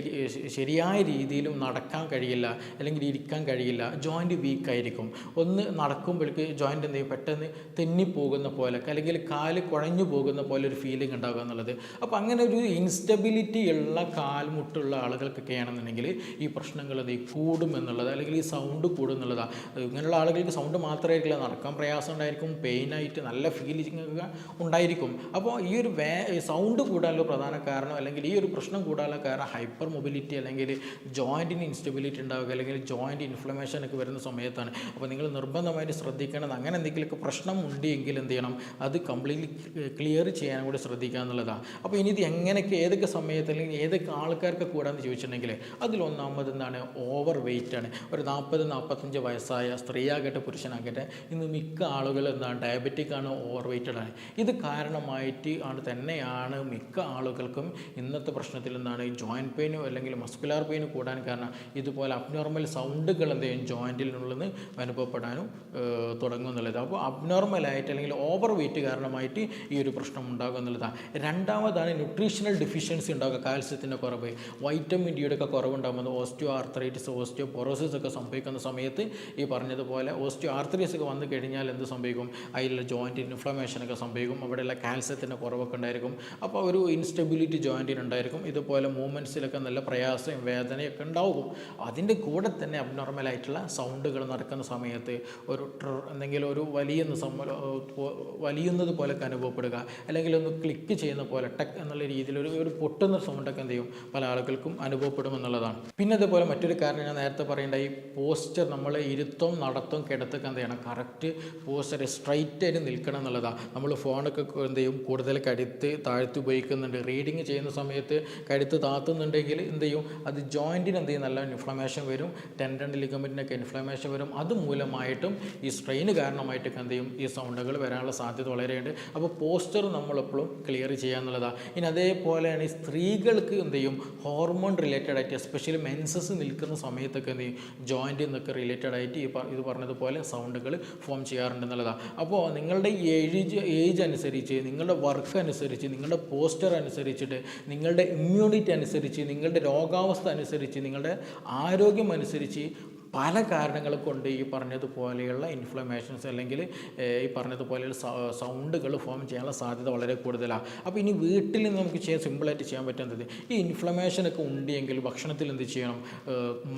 ശരിയായ രീതിയിലും നടക്കാൻ കഴിയില്ല അല്ലെങ്കിൽ ഇരിക്കാൻ കഴിയില്ല ജോയിന്റ് വീക്കായിരിക്കും ഒന്ന് നടക്കുമ്പോഴേക്ക് ജോയിന്റ് എന്ത് ചെയ്യും? പെട്ടെന്ന് തെന്നിപ്പോകുന്ന പോലെ അല്ലെങ്കിൽ കാൽ കുഴഞ്ഞു പോകുന്ന പോലെ ഒരു ഫീലിംഗ് ഉണ്ടാകുക എന്നുള്ളത്. അപ്പോൾ അങ്ങനെ ഒരു ഇൻസ്റ്റബിലിറ്റി ഉള്ള കാൽമുട്ടുള്ള ആളുകൾക്കൊക്കെ ആണെന്നുണ്ടെങ്കിൽ ഈ പ്രശ്നങ്ങൾ അത് ചെയ്യും കൂടും എന്നുള്ളത് അല്ലെങ്കിൽ ഈ സൗണ്ട് കൂടും എന്നുള്ളതാണ് ഇങ്ങനെയുള്ള ആളുകൾക്ക് സൗണ്ട് മാത്രമായിരിക്കില്ല നടക്കാൻ പ്രയാസം ഉണ്ടായിരിക്കും പെയിനായിട്ട് നല്ല ഫീലിംഗ് ഉണ്ടായിരിക്കും. അപ്പോൾ ഈ ഒരു വേ സൗണ്ട് കൂടാനുള്ള പ്രധാന കാരണം അല്ലെങ്കിൽ ഈ ഒരു പ്രശ്നം കൂടാനുള്ള കാരണം ഹൈപ്പർ മൊബിലിറ്റി അല്ലെങ്കിൽ ജോയിന്റിന് ഇൻസ്റ്റബിലിറ്റി ഉണ്ടാവുക അല്ലെങ്കിൽ ജോയിന്റ് ഇൻഫ്ലമേഷൻ ഒക്കെ വരുന്ന സമയത്താണ്. അപ്പോൾ നിങ്ങൾ നിർബന്ധമായിട്ട് ശ്രദ്ധിക്കണം അങ്ങനെ എന്തെങ്കിലുമൊക്കെ പ്രശ്നം ഉണ്ട് എങ്കിൽ എന്ത് ചെയ്യണം? അത് കംപ്ലീറ്റ്ലി ക്ലിയർ ചെയ്യാൻ കൂടി ശ്രദ്ധിക്കുക എന്നുള്ളതാണ് അപ്പോൾ ഇനി ഇത് എങ്ങനെയൊക്കെ ഏതൊക്കെ സമയത്ത് അല്ലെങ്കിൽ ഏതൊക്കെ ആൾക്കാർക്ക് കൂടാന്ന് ചോദിച്ചിട്ടുണ്ടെങ്കിൽ അതിലൊന്നാമത് എന്താണ് ഓവർ വെയിറ്റ് ആണ്. ഒരു നാൽപ്പത് നാൽപ്പത്തഞ്ച് വയസ്സായ സ്ത്രീയാകട്ടെ പുരുഷനാകട്ടെ ഇന്ന് മിക്ക ആളുകൾ എന്താണ് ഡയബറ്റിക് ആണ് ഓവർ വെയിറ്റഡ് ആണ്. ഇത് കാരണമായിട്ട് ആണ് തന്നെയാണ് മിക്ക ആളുകൾക്കും ഇന്നത്തെ പ്രശ്നത്തിൽ എന്താണ് ജോയിന്റ് പെയിനും അല്ലെങ്കിൽ മസ്കുലാർ പെയിനും കൂടാൻ കാരണം ഇതുപോലെ അബ്നോർമൽ സൗണ്ടുകൾ എന്ത് ചെയ്യും ജോയിന്റിൽ നിന്ന് അനുഭവപ്പെടാനും തുടങ്ങും എന്നുള്ളത് അപ്പോൾ അബ്നോർമലായിട്ട് അല്ലെങ്കിൽ ഓവർ വെയിറ്റ് കാരണമായിട്ട് ഈ ഒരു പ്രശ്നം ഉണ്ടാകും എന്നുള്ളതാണ്. രണ്ടാമതാണ് ന്യൂട്രീഷണൽ ഡെഫിഷ്യൻസി ഉണ്ടാകുക കാൽസ്യത്തിന്റെ കുറവ് വൈറ്റമിൻ ഡിയുടെ ഒക്കെ കുറവുണ്ടാകുമ്പോൾ ഓസ്റ്റിയോ ആർത്രൈറ്റിസ് ഓസ്റ്റിയോ പൊറോസിസ് ഒക്കെ സംഭവിക്കുന്ന സമയത്ത് ഈ പറഞ്ഞതുപോലെ ഓസ്റ്റിയോ ആർത്രൈറ്റിസ് ഒക്കെ വന്നു കഴിഞ്ഞാൽ എന്ത് സംഭവിക്കും? അതിലുള്ള ഇൻഫ്ലമേഷൻ ഒക്കെ സംഭവിക്കും അവിടെയുള്ള കാൽസ്യത്തിന്റെ കുറവൊക്കെ ഉണ്ടായിരിക്കും. അപ്പോൾ ഒരു ഇൻസ്റ്റബിലിറ്റി ജോയിന്റിന് ഉണ്ടായിരിക്കും. ഇതുപോലെ മൂവ്മെന്റ്സിലൊക്കെ നല്ല പ്രയാസവും വേദനയൊക്കെ ഉണ്ടാവും അതിന്റെ കൂടെ തന്നെ അബ്നോർമലായിട്ടുള്ള സൗണ്ടുകൾ നടക്കുന്ന സമയത്ത് ഒരു എന്തെങ്കിലും ഒരു വലിയുന്ന വലിയുന്നത് പോലൊക്കെ അനുഭവപ്പെടുക. അല്ലെങ്കിൽ ഒന്ന് ക്ലിക്ക് ചെയ്യുന്ന പോലെ ടെക് എന്നുള്ള രീതിയിൽ ഒരു ഒരു പൊട്ടുന്ന സൗണ്ടൊക്കെ എന്ത് ചെയ്യും? പല ആളുകൾക്കും അനുഭവപ്പെടും എന്നുള്ളതാണ്. പിന്നെ അതുപോലെ മറ്റൊരു കാരണം ഞാൻ നേരത്തെ പറയേണ്ട ഈ പോസ്റ്റർ നമ്മൾ ഇരുത്തം നടത്തും കിടത്തൊക്കെ എന്ത് ചെയ്യണം? കറക്റ്റ് പോസ്റ്റർ സ്ട്രൈറ്റ് ആയിട്ട് നിൽക്കണം എന്നുള്ളതാണ് നമ്മൾ ഫോണൊക്കെ എന്ത് ചെയ്യും? കൂടുതൽ കടുത്ത് താഴ്ത്തി ഉപയോഗിക്കുന്നുണ്ട്. റീഡിങ് ചെയ്യുന്ന സമയത്ത് കടുത്ത് താത്തുന്നുണ്ടെങ്കിൽ എന്ത് ചെയ്യും? അത് ജോയിന്റിന് എന്ത് ചെയ്യും? നല്ല ഇൻഫ്ലമേഷൻ വരും. ടെൻഡൻ ലിഗമെന്റിനൊക്കെ ഇൻഫ്ലമേഷൻ വരും. അതുമൂലമായിട്ടും ഈ സ്ട്രെയിൻ കാരണമായിട്ടൊക്കെ എന്ത് ചെയ്യും? ഈ സൗണ്ടുകൾ വരാനുള്ള സാധ്യത വളരെയുണ്ട്. അപ്പോൾ പോസ്റ്റർ നമ്മളെപ്പോഴും ക്ലിയർ ചെയ്യുക എന്നുള്ളതാണ് ഇനി അതേപോലെയാണ് ഈ സ്ത്രീകൾക്ക് എന്ത് ചെയ്യും? ഹോർമോൺ റിലേറ്റഡ് ആയിട്ട് എസ്പെഷ്യലി മെൻസസ് നിൽക്കുന്ന സമയത്തൊക്കെ എന്ത് ചെയ്യും? ജോയിന്റ് നിന്നൊക്കെ റിലേറ്റഡ് ആയിട്ട് ഈ ഇത് പറഞ്ഞതുപോലെ സൗണ്ടുകൾ ഫോം ചെയ്യാറുണ്ട് എന്നുള്ളതാണ് അപ്പോൾ നിങ്ങളുടെ ഏജ് ഏജ് അനുസരിച്ച് നിങ്ങളുടെ വർക്ക് അനുസരിച്ച് നിങ്ങളുടെ പോസ്റ്റർ അനുസരിച്ചിട്ട് നിങ്ങളുടെ ഇമ്മ്യൂണിറ്റി അനുസരിച്ച് നിങ്ങളുടെ രോഗാവസ്ഥ അനുസരിച്ച് നിങ്ങളുടെ ആരോഗ്യം അനുസരിച്ച് പല കാരണങ്ങൾ കൊണ്ട് ഈ പറഞ്ഞതുപോലെയുള്ള ഇൻഫ്ലമേഷൻസ് അല്ലെങ്കിൽ ഈ പറഞ്ഞതുപോലെയുള്ള സൗണ്ടുകൾ ഫോം ചെയ്യാനുള്ള സാധ്യത വളരെ കൂടുതലാണ്. അപ്പോൾ ഇനി വീട്ടിൽ നിന്ന് നമുക്ക് ചെയ്യാൻ സിമ്പിളായിട്ട് ചെയ്യാൻ പറ്റുന്നത് ഈ ഇൻഫ്ലമേഷനൊക്കെ ഉണ്ടെങ്കിൽ ഭക്ഷണത്തിൽ എന്ത് ചെയ്യണം?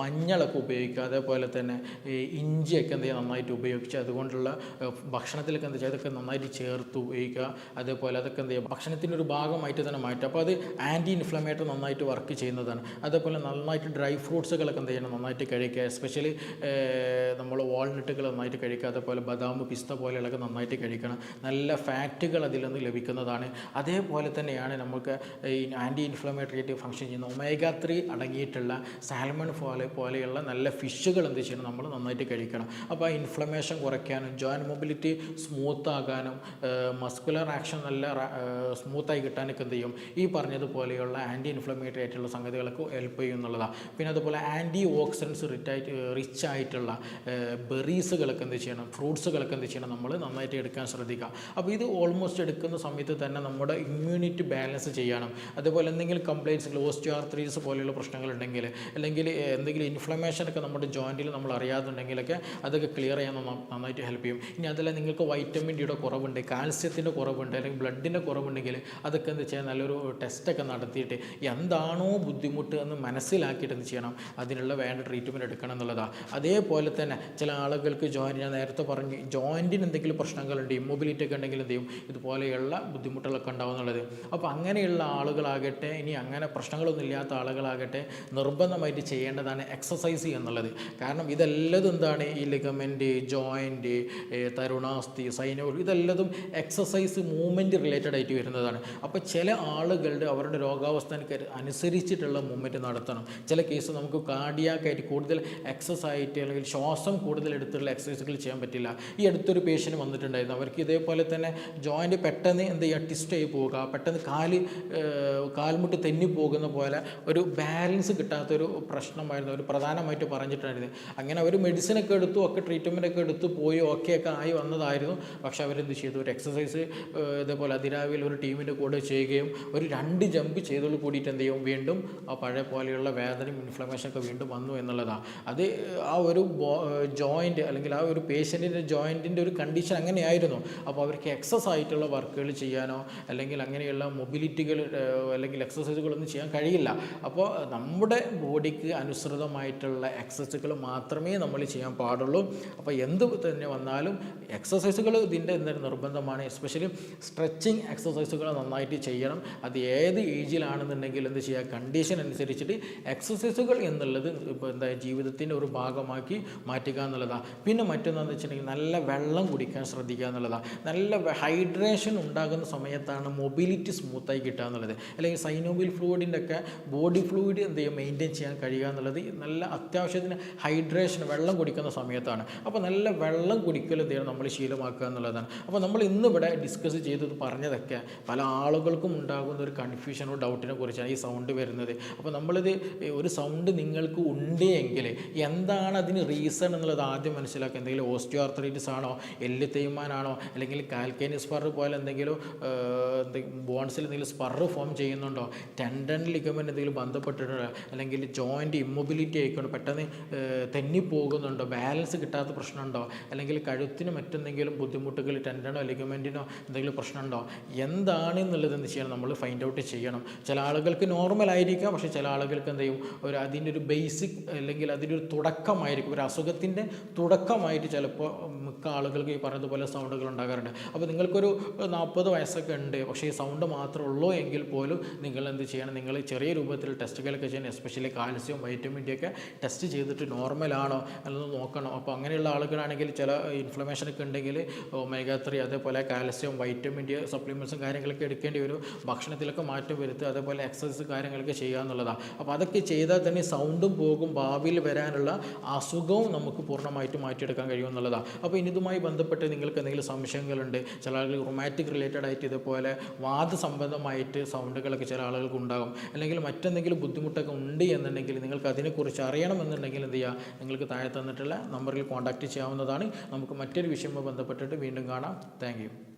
മഞ്ഞളൊക്കെ ഉപയോഗിക്കുക. അതേപോലെ തന്നെ ഇഞ്ചിയൊക്കെ എന്ത് ചെയ്യുക നന്നായിട്ട് ഉപയോഗിച്ച് അതുകൊണ്ടുള്ള ഭക്ഷണത്തിലൊക്കെ എന്താ ചെയ്യുക അതൊക്കെ നന്നായിട്ട് ചേർത്ത് ഉപയോഗിക്കുക. അതേപോലെ അതൊക്കെ എന്ത് ചെയ്യുക ഭക്ഷണത്തിന്റെ ഒരു ഭാഗമായിട്ട് തന്നെ മാറ്റുക. അപ്പോൾ അത് ആന്റി ഇൻഫ്ലമേറ്റർ നന്നായിട്ട് വർക്ക് ചെയ്യുന്നതാണ്. അതേപോലെ നന്നായിട്ട് ഡ്രൈ ഫ്രൂട്ട്സുകളൊക്കെ എന്ത് ചെയ്യണം? നന്നായിട്ട് കഴിക്കുക. എസ്പെഷ്യലി നമ്മൾ വാൾനട്ടുകൾ നന്നായിട്ട് കഴിക്കുക അതേപോലെ ബദാം പിസ്ത പോലെയുള്ളതൊക്കെ നന്നായിട്ട് കഴിക്കണം. നല്ല ഫാറ്റുകൾ അതിൽ നിന്ന് ലഭിക്കുന്നതാണ്. അതേപോലെ തന്നെയാണ് നമുക്ക് ഈ ആന്റി ഇൻഫ്ലമേറ്ററി ആയിട്ട് ഫങ്ഷൻ ചെയ്യുന്ന ഒമേഗ ത്രീ അടങ്ങിയിട്ടുള്ള സാൽമൺ പോലെ പോലെയുള്ള നല്ല ഫിഷുകൾ എന്ത് ചെയ്യണം? നമ്മൾ നന്നായിട്ട് കഴിക്കണം. അപ്പോൾ ആ ഇൻഫ്ലമേഷൻ കുറയ്ക്കാനും ജോയിൻ മൊബിലിറ്റി സ്മൂത്ത് ആകാനും മസ്കുലർ ആക്ഷൻ നല്ല സ്മൂത്തായി കിട്ടാനൊക്കെ എന്ത് ചെയ്യും? ഈ പറഞ്ഞതുപോലെയുള്ള ആന്റി ഇൻഫ്ലമേറ്ററി ആയിട്ടുള്ള സംഗതികളൊക്കെ ഹെൽപ്പ് ചെയ്യും എന്നുള്ളതാണ് പിന്നെ അതുപോലെ ആന്റി ഓക്സിഡൻസ് റിറ്റായിട്ട് റിച്ച് ആയിട്ടുള്ള ബെറീസുകളൊക്കെ എന്ത് ചെയ്യണം ഫ്രൂട്ട്സുകളൊക്കെ എന്ത് ചെയ്യണം നമ്മൾ നന്നായിട്ട് എടുക്കാൻ ശ്രദ്ധിക്കുക. അപ്പോൾ ഇത് ഓൾമോസ്റ്റ് എടുക്കുന്ന സമയത്ത് തന്നെ നമ്മുടെ ഇമ്മ്യൂണിറ്റി ബാലൻസ് ചെയ്യണം. അതുപോലെ എന്തെങ്കിലും കംപ്ലയിൻസ് ഓസ്റ്റിയോആർത്രൈറ്റിസ് പോലെയുള്ള പ്രശ്നങ്ങളുണ്ടെങ്കിൽ അല്ലെങ്കിൽ എന്തെങ്കിലും ഇൻഫ്ലമേഷൻ ഒക്കെ നമ്മുടെ ജോയിന്റിൽ നമ്മൾ അറിയാതുണ്ടെങ്കിലൊക്കെ അതൊക്കെ ക്ലിയർ ചെയ്യാൻ നന്ന- നന്നായിട്ട് ഹെൽപ്പ് ചെയ്യും. ഇനി അതല്ല നിങ്ങൾക്ക് വൈറ്റമിൻ ഡിയുടെ കുറവുണ്ട് കാൽസ്യത്തിന്റെ കുറവുണ്ട് അല്ലെങ്കിൽ ബ്ലഡിന്റെ കുറവുണ്ടെങ്കിൽ അതൊക്കെ എന്ത് ചെയ്യാൻ നല്ലൊരു ടെസ്റ്റൊക്കെ നടത്തിയിട്ട് എന്താണോ ബുദ്ധിമുട്ട് എന്ന് മനസ്സിലാക്കിയിട്ട് എന്ത് ചെയ്യണം അതിനുള്ള വേണ്ട ട്രീറ്റ്മെന്റ് എടുക്കണം എന്നുള്ളതാണ്. അതേപോലെ തന്നെ ചില ആളുകൾക്ക് ജോയിന്റ് ഞാൻ നേരത്തെ പറഞ്ഞു ജോയിന്റിന് എന്തെങ്കിലും പ്രശ്നങ്ങളുണ്ട് ഇമ്മൊബിലിറ്റി ഒക്കെ ഉണ്ടെങ്കിൽ എന്ത് ചെയ്യും? ഇതുപോലെയുള്ള ബുദ്ധിമുട്ടുകളൊക്കെ ഉണ്ടാവും എന്നുള്ളത്. അപ്പോൾ അങ്ങനെയുള്ള ആളുകളാകട്ടെ ഇനി അങ്ങനെ പ്രശ്നങ്ങളൊന്നും ഇല്ലാത്ത ആളുകളാകട്ടെ നിർബന്ധമായിട്ട് ചെയ്യേണ്ടതാണ് എക്സസൈസ് എന്നുള്ളത്. കാരണം ഇതെല്ലതും എന്താണ്? ഈ ലിഗമെന്റ് ജോയിന്റ് തരുണാസ്തി സൈനോൾ ഇതെല്ലതും എക്സസൈസ് മൂവ്മെന്റ് റിലേറ്റഡ് ആയിട്ട് വരുന്നതാണ്. അപ്പോൾ ചില ആളുകളുടെ അവരുടെ രോഗാവസ്ഥ അനുസരിച്ചിട്ടുള്ള മൂവ്മെന്റ് നടത്തണം. ചില കേസ് നമുക്ക് കാർഡിയാക്കായിട്ട് കൂടുതൽ എക്സസൈസ് ആയിട്ട് അല്ലെങ്കിൽ ശ്വാസം കൂടുതൽ എടുത്തുള്ള എക്സസൈസുകൾ ചെയ്യാൻ പറ്റില്ല. ഈ അടുത്തൊരു പേഷ്യന്റ് വന്നിട്ടുണ്ടായിരുന്നു. അവർക്ക് ഇതേപോലെ തന്നെ ജോയിന്റ് പെട്ടെന്ന് എന്ത് ചെയ്യുക ട്വിസ്റ്റ് ആയി പോവുക പെട്ടെന്ന് കാൽ കാൽമുട്ട് തെന്നി പോകുന്ന പോലെ ഒരു ബാലൻസ് കിട്ടാത്തൊരു പ്രശ്നമായിരുന്നു. അവർ പ്രധാനമായിട്ട് പറഞ്ഞിട്ടുണ്ടായിരുന്നു അങ്ങനെ അവർ മെഡിസിനൊക്കെ എടുത്തു ഒക്കെ ട്രീറ്റ്മെന്റ് ഒക്കെ എടുത്തു പോയി ഓക്കെ ഒക്കെ ആയി വന്നതായിരുന്നു. പക്ഷേ അവരെന്ത് ചെയ്തു? ഒരു എക്സസൈസ് ഇതേപോലെ അതിരാവിലെ ഒരു ടീമിന്റെ കൂടെ ചെയ്യുകയും ഒരു രണ്ട് ജമ്പ് ചെയ്തോട് കൂടിയിട്ട് എന്ത് ചെയ്യും? വീണ്ടും ആ പഴയ പോലെയുള്ള വേദനയും ഇൻഫ്ലമേഷൻ ഒക്കെ വീണ്ടും വന്നു എന്നുള്ളതാണ് അത് ആ ഒരു ജോയിന്റ് അല്ലെങ്കിൽ ആ ഒരു പേഷ്യന്റിന്റെ ജോയിന്റിന്റെ ഒരു കണ്ടീഷൻ അങ്ങനെയായിരുന്നു. അപ്പോൾ അവർക്ക് എക്സസ് ആയിട്ടുള്ള വർക്കുകൾ ചെയ്യാനോ അല്ലെങ്കിൽ അങ്ങനെയുള്ള മൊബിലിറ്റികൾ അല്ലെങ്കിൽ എക്സസൈസുകളൊന്നും ചെയ്യാൻ കഴിയില്ല. അപ്പോൾ നമ്മുടെ ബോഡിക്ക് അനുസൃതമായിട്ടുള്ള എക്സസൈസുകൾ മാത്രമേ നമ്മൾ ചെയ്യാൻ പാടുള്ളൂ. അപ്പോൾ എന്ത് തന്നെ വന്നാലും എക്സസൈസുകൾ ഇതിന്റെ എന്തൊരു നിർബന്ധമാണ്? എസ്പെഷ്യലി സ്ട്രെച്ചിങ് എക്സസൈസുകൾ നന്നായിട്ട് ചെയ്യണം. അത് ഏത് ഏജിലാണെന്നുണ്ടെങ്കിൽ എന്ത് ചെയ്യുക? കണ്ടീഷൻ അനുസരിച്ചിട്ട് എക്സസൈസുകൾ എന്നുള്ളത് ഇപ്പോൾ എന്താ? ജീവിതത്തിന്റെ ഒരു ഭാഗമാക്കി മാറ്റുക എന്നുള്ളതാണ് പിന്നെ മറ്റൊന്നെന്ന് വെച്ചിട്ടുണ്ടെങ്കിൽ നല്ല വെള്ളം കുടിക്കാൻ ശ്രദ്ധിക്കുക എന്നുള്ളതാണ് നല്ല ഹൈഡ്രേഷൻ ഉണ്ടാകുന്ന സമയത്താണ് മൊബിലിറ്റി സ്മൂത്തായി കിട്ടുക എന്നുള്ളത്. അല്ലെങ്കിൽ സൈനോബിൽ ഫ്ലൂയിഡിന്റെ ഒക്കെ ബോഡി ഫ്ലൂയിഡ് എന്ത് ചെയ്യുക മെയിന്റെയിൻ ചെയ്യാൻ കഴിയുക എന്നുള്ളത് നല്ല അത്യാവശ്യത്തിന് ഹൈഡ്രേഷൻ വെള്ളം കുടിക്കുന്ന സമയത്താണ്. അപ്പോൾ നല്ല വെള്ളം കുടിക്കൽ എന്ത് നമ്മൾ ശീലമാക്കുക എന്നുള്ളതാണ്. അപ്പോൾ നമ്മൾ ഇന്നിവിടെ ഡിസ്കസ് ചെയ്തത് പറഞ്ഞതൊക്കെ പല ആളുകൾക്കും ഉണ്ടാകുന്ന ഒരു കൺഫ്യൂഷനോ ഡൗട്ടിനെ കുറിച്ചാണ് ഈ സൗണ്ട് വരുന്നത്. അപ്പോൾ നമ്മളിത് ഒരു സൗണ്ട് നിങ്ങൾക്ക് ഉണ്ട് എങ്കിൽ എന്താണ് അതിന് റീസൺ എന്നുള്ളത് ആദ്യം മനസ്സിലാക്കുക. എന്തെങ്കിലും ഓസ്റ്റിയോ ആർത്രൈറ്റിസ് ആണോ എല്ല് തേയ്മാനാണോ അല്ലെങ്കിൽ കാൽക്കേനി സ്പർ പോലെ എന്തെങ്കിലും ബോൺസിൽ എന്തെങ്കിലും സ്പർ ഫോം ചെയ്യുന്നുണ്ടോ? ടെൻഡൻ ലിഗമെന്റ് എന്തെങ്കിലും ബന്ധപ്പെട്ടിട്ടുണ്ടോ? അല്ലെങ്കിൽ ജോയിന്റ് ഇമ്മൊബിലിറ്റി ആയിക്കൊണ്ട് പെട്ടെന്ന് തെന്നിപ്പോകുന്നുണ്ടോ? ബാലൻസ് കിട്ടാത്ത പ്രശ്നമുണ്ടോ? അല്ലെങ്കിൽ കഴുത്തിന് മറ്റെന്തെങ്കിലും ബുദ്ധിമുട്ടുകൾ ടെൻഡനോ ലിഗമെന്റിനോ എന്തെങ്കിലും പ്രശ്നമുണ്ടോ? എന്താണ് എന്നുള്ളത് ചെയ്യണം? നമ്മൾ ഫൈൻഡ് ഔട്ട് ചെയ്യണം. ചില ആളുകൾക്ക് നോർമൽ ആയിരിക്കാം പക്ഷേ ചില ആളുകൾക്ക് എന്ത് ചെയ്യും? ഒരു അതിന്റെ ഒരു ബേസിക് അല്ലെങ്കിൽ അതിന്റെ ഒരു തുടക്കം തുടക്കമായിരിക്കും. ഒരു അസുഖത്തിന്റെ തുടക്കമായിട്ട് ചിലപ്പോൾ മിക്ക ആളുകൾക്ക് ഈ പറഞ്ഞതുപോലെ സൗണ്ടുകൾ ഉണ്ടാകാറുണ്ട്. അപ്പോൾ നിങ്ങൾക്കൊരു നാൽപ്പത് വയസ്സൊക്കെ ഉണ്ട്. പക്ഷേ ഈ സൗണ്ട് മാത്രമേ ഉള്ളൂ എങ്കിൽ പോലും നിങ്ങൾ എന്ത് ചെയ്യണം? നിങ്ങൾ ചെറിയ രൂപത്തിൽ ടെസ്റ്റുകളൊക്കെ ചെയ്യണം. എസ്പെഷ്യലി കാൽസ്യം വൈറ്റമിൻ ഡി ഒക്കെ ടെസ്റ്റ് ചെയ്തിട്ട് നോർമലാണോ എന്നൊന്ന് നോക്കണം. അപ്പോൾ അങ്ങനെയുള്ള ആളുകളാണെങ്കിൽ ചില ഇൻഫ്ലമേഷൻ ഒക്കെ ഉണ്ടെങ്കിൽ ഒമേഗ ത്രീ അതേപോലെ കാൽസ്യം വൈറ്റമിൻ ഡി സപ്ലിമെന്റ്സും കാര്യങ്ങളൊക്കെ എടുക്കേണ്ടി വരും. ഭക്ഷണത്തിലൊക്കെ മാറ്റം വരുത്തുക അതേപോലെ എക്സസൈസ് കാര്യങ്ങളൊക്കെ ചെയ്യുക എന്നുള്ളതാണ് അപ്പോൾ അതൊക്കെ ചെയ്താൽ തന്നെ സൗണ്ടും പോകും ഭാവിയിൽ വരാനുള്ള അസുഖവും നമുക്ക് പൂർണമായിട്ട് മാറ്റിയെടുക്കാൻ കഴിയും എന്നുള്ളതാണ് അപ്പോൾ ഇതുമായി ബന്ധപ്പെട്ട് നിങ്ങൾക്ക് എന്തെങ്കിലും സംശയങ്ങളുണ്ട് ചില ആളുകൾ റൊമാറ്റിക് റിലേറ്റഡ് ആയിട്ട് ഇതുപോലെ വാദ സംബന്ധമായിട്ട് സൗണ്ടുകളൊക്കെ ചില ആളുകൾക്ക് ഉണ്ടാകും അല്ലെങ്കിൽ മറ്റെന്തെങ്കിലും ബുദ്ധിമുട്ടൊക്കെ ഉണ്ട് എന്നുണ്ടെങ്കിൽ നിങ്ങൾക്ക് അതിനെക്കുറിച്ച് അറിയണമെന്നുണ്ടെങ്കിൽ എന്ത് ചെയ്യുക നിങ്ങൾക്ക് താഴെ തന്നിട്ടുള്ള നമ്പറിൽ കോൺടാക്റ്റ് ചെയ്യാവുന്നതാണ്. നമുക്ക് മറ്റൊരു വിഷയവുമായി ബന്ധപ്പെട്ടിട്ട് വീണ്ടും കാണാം. താങ്ക്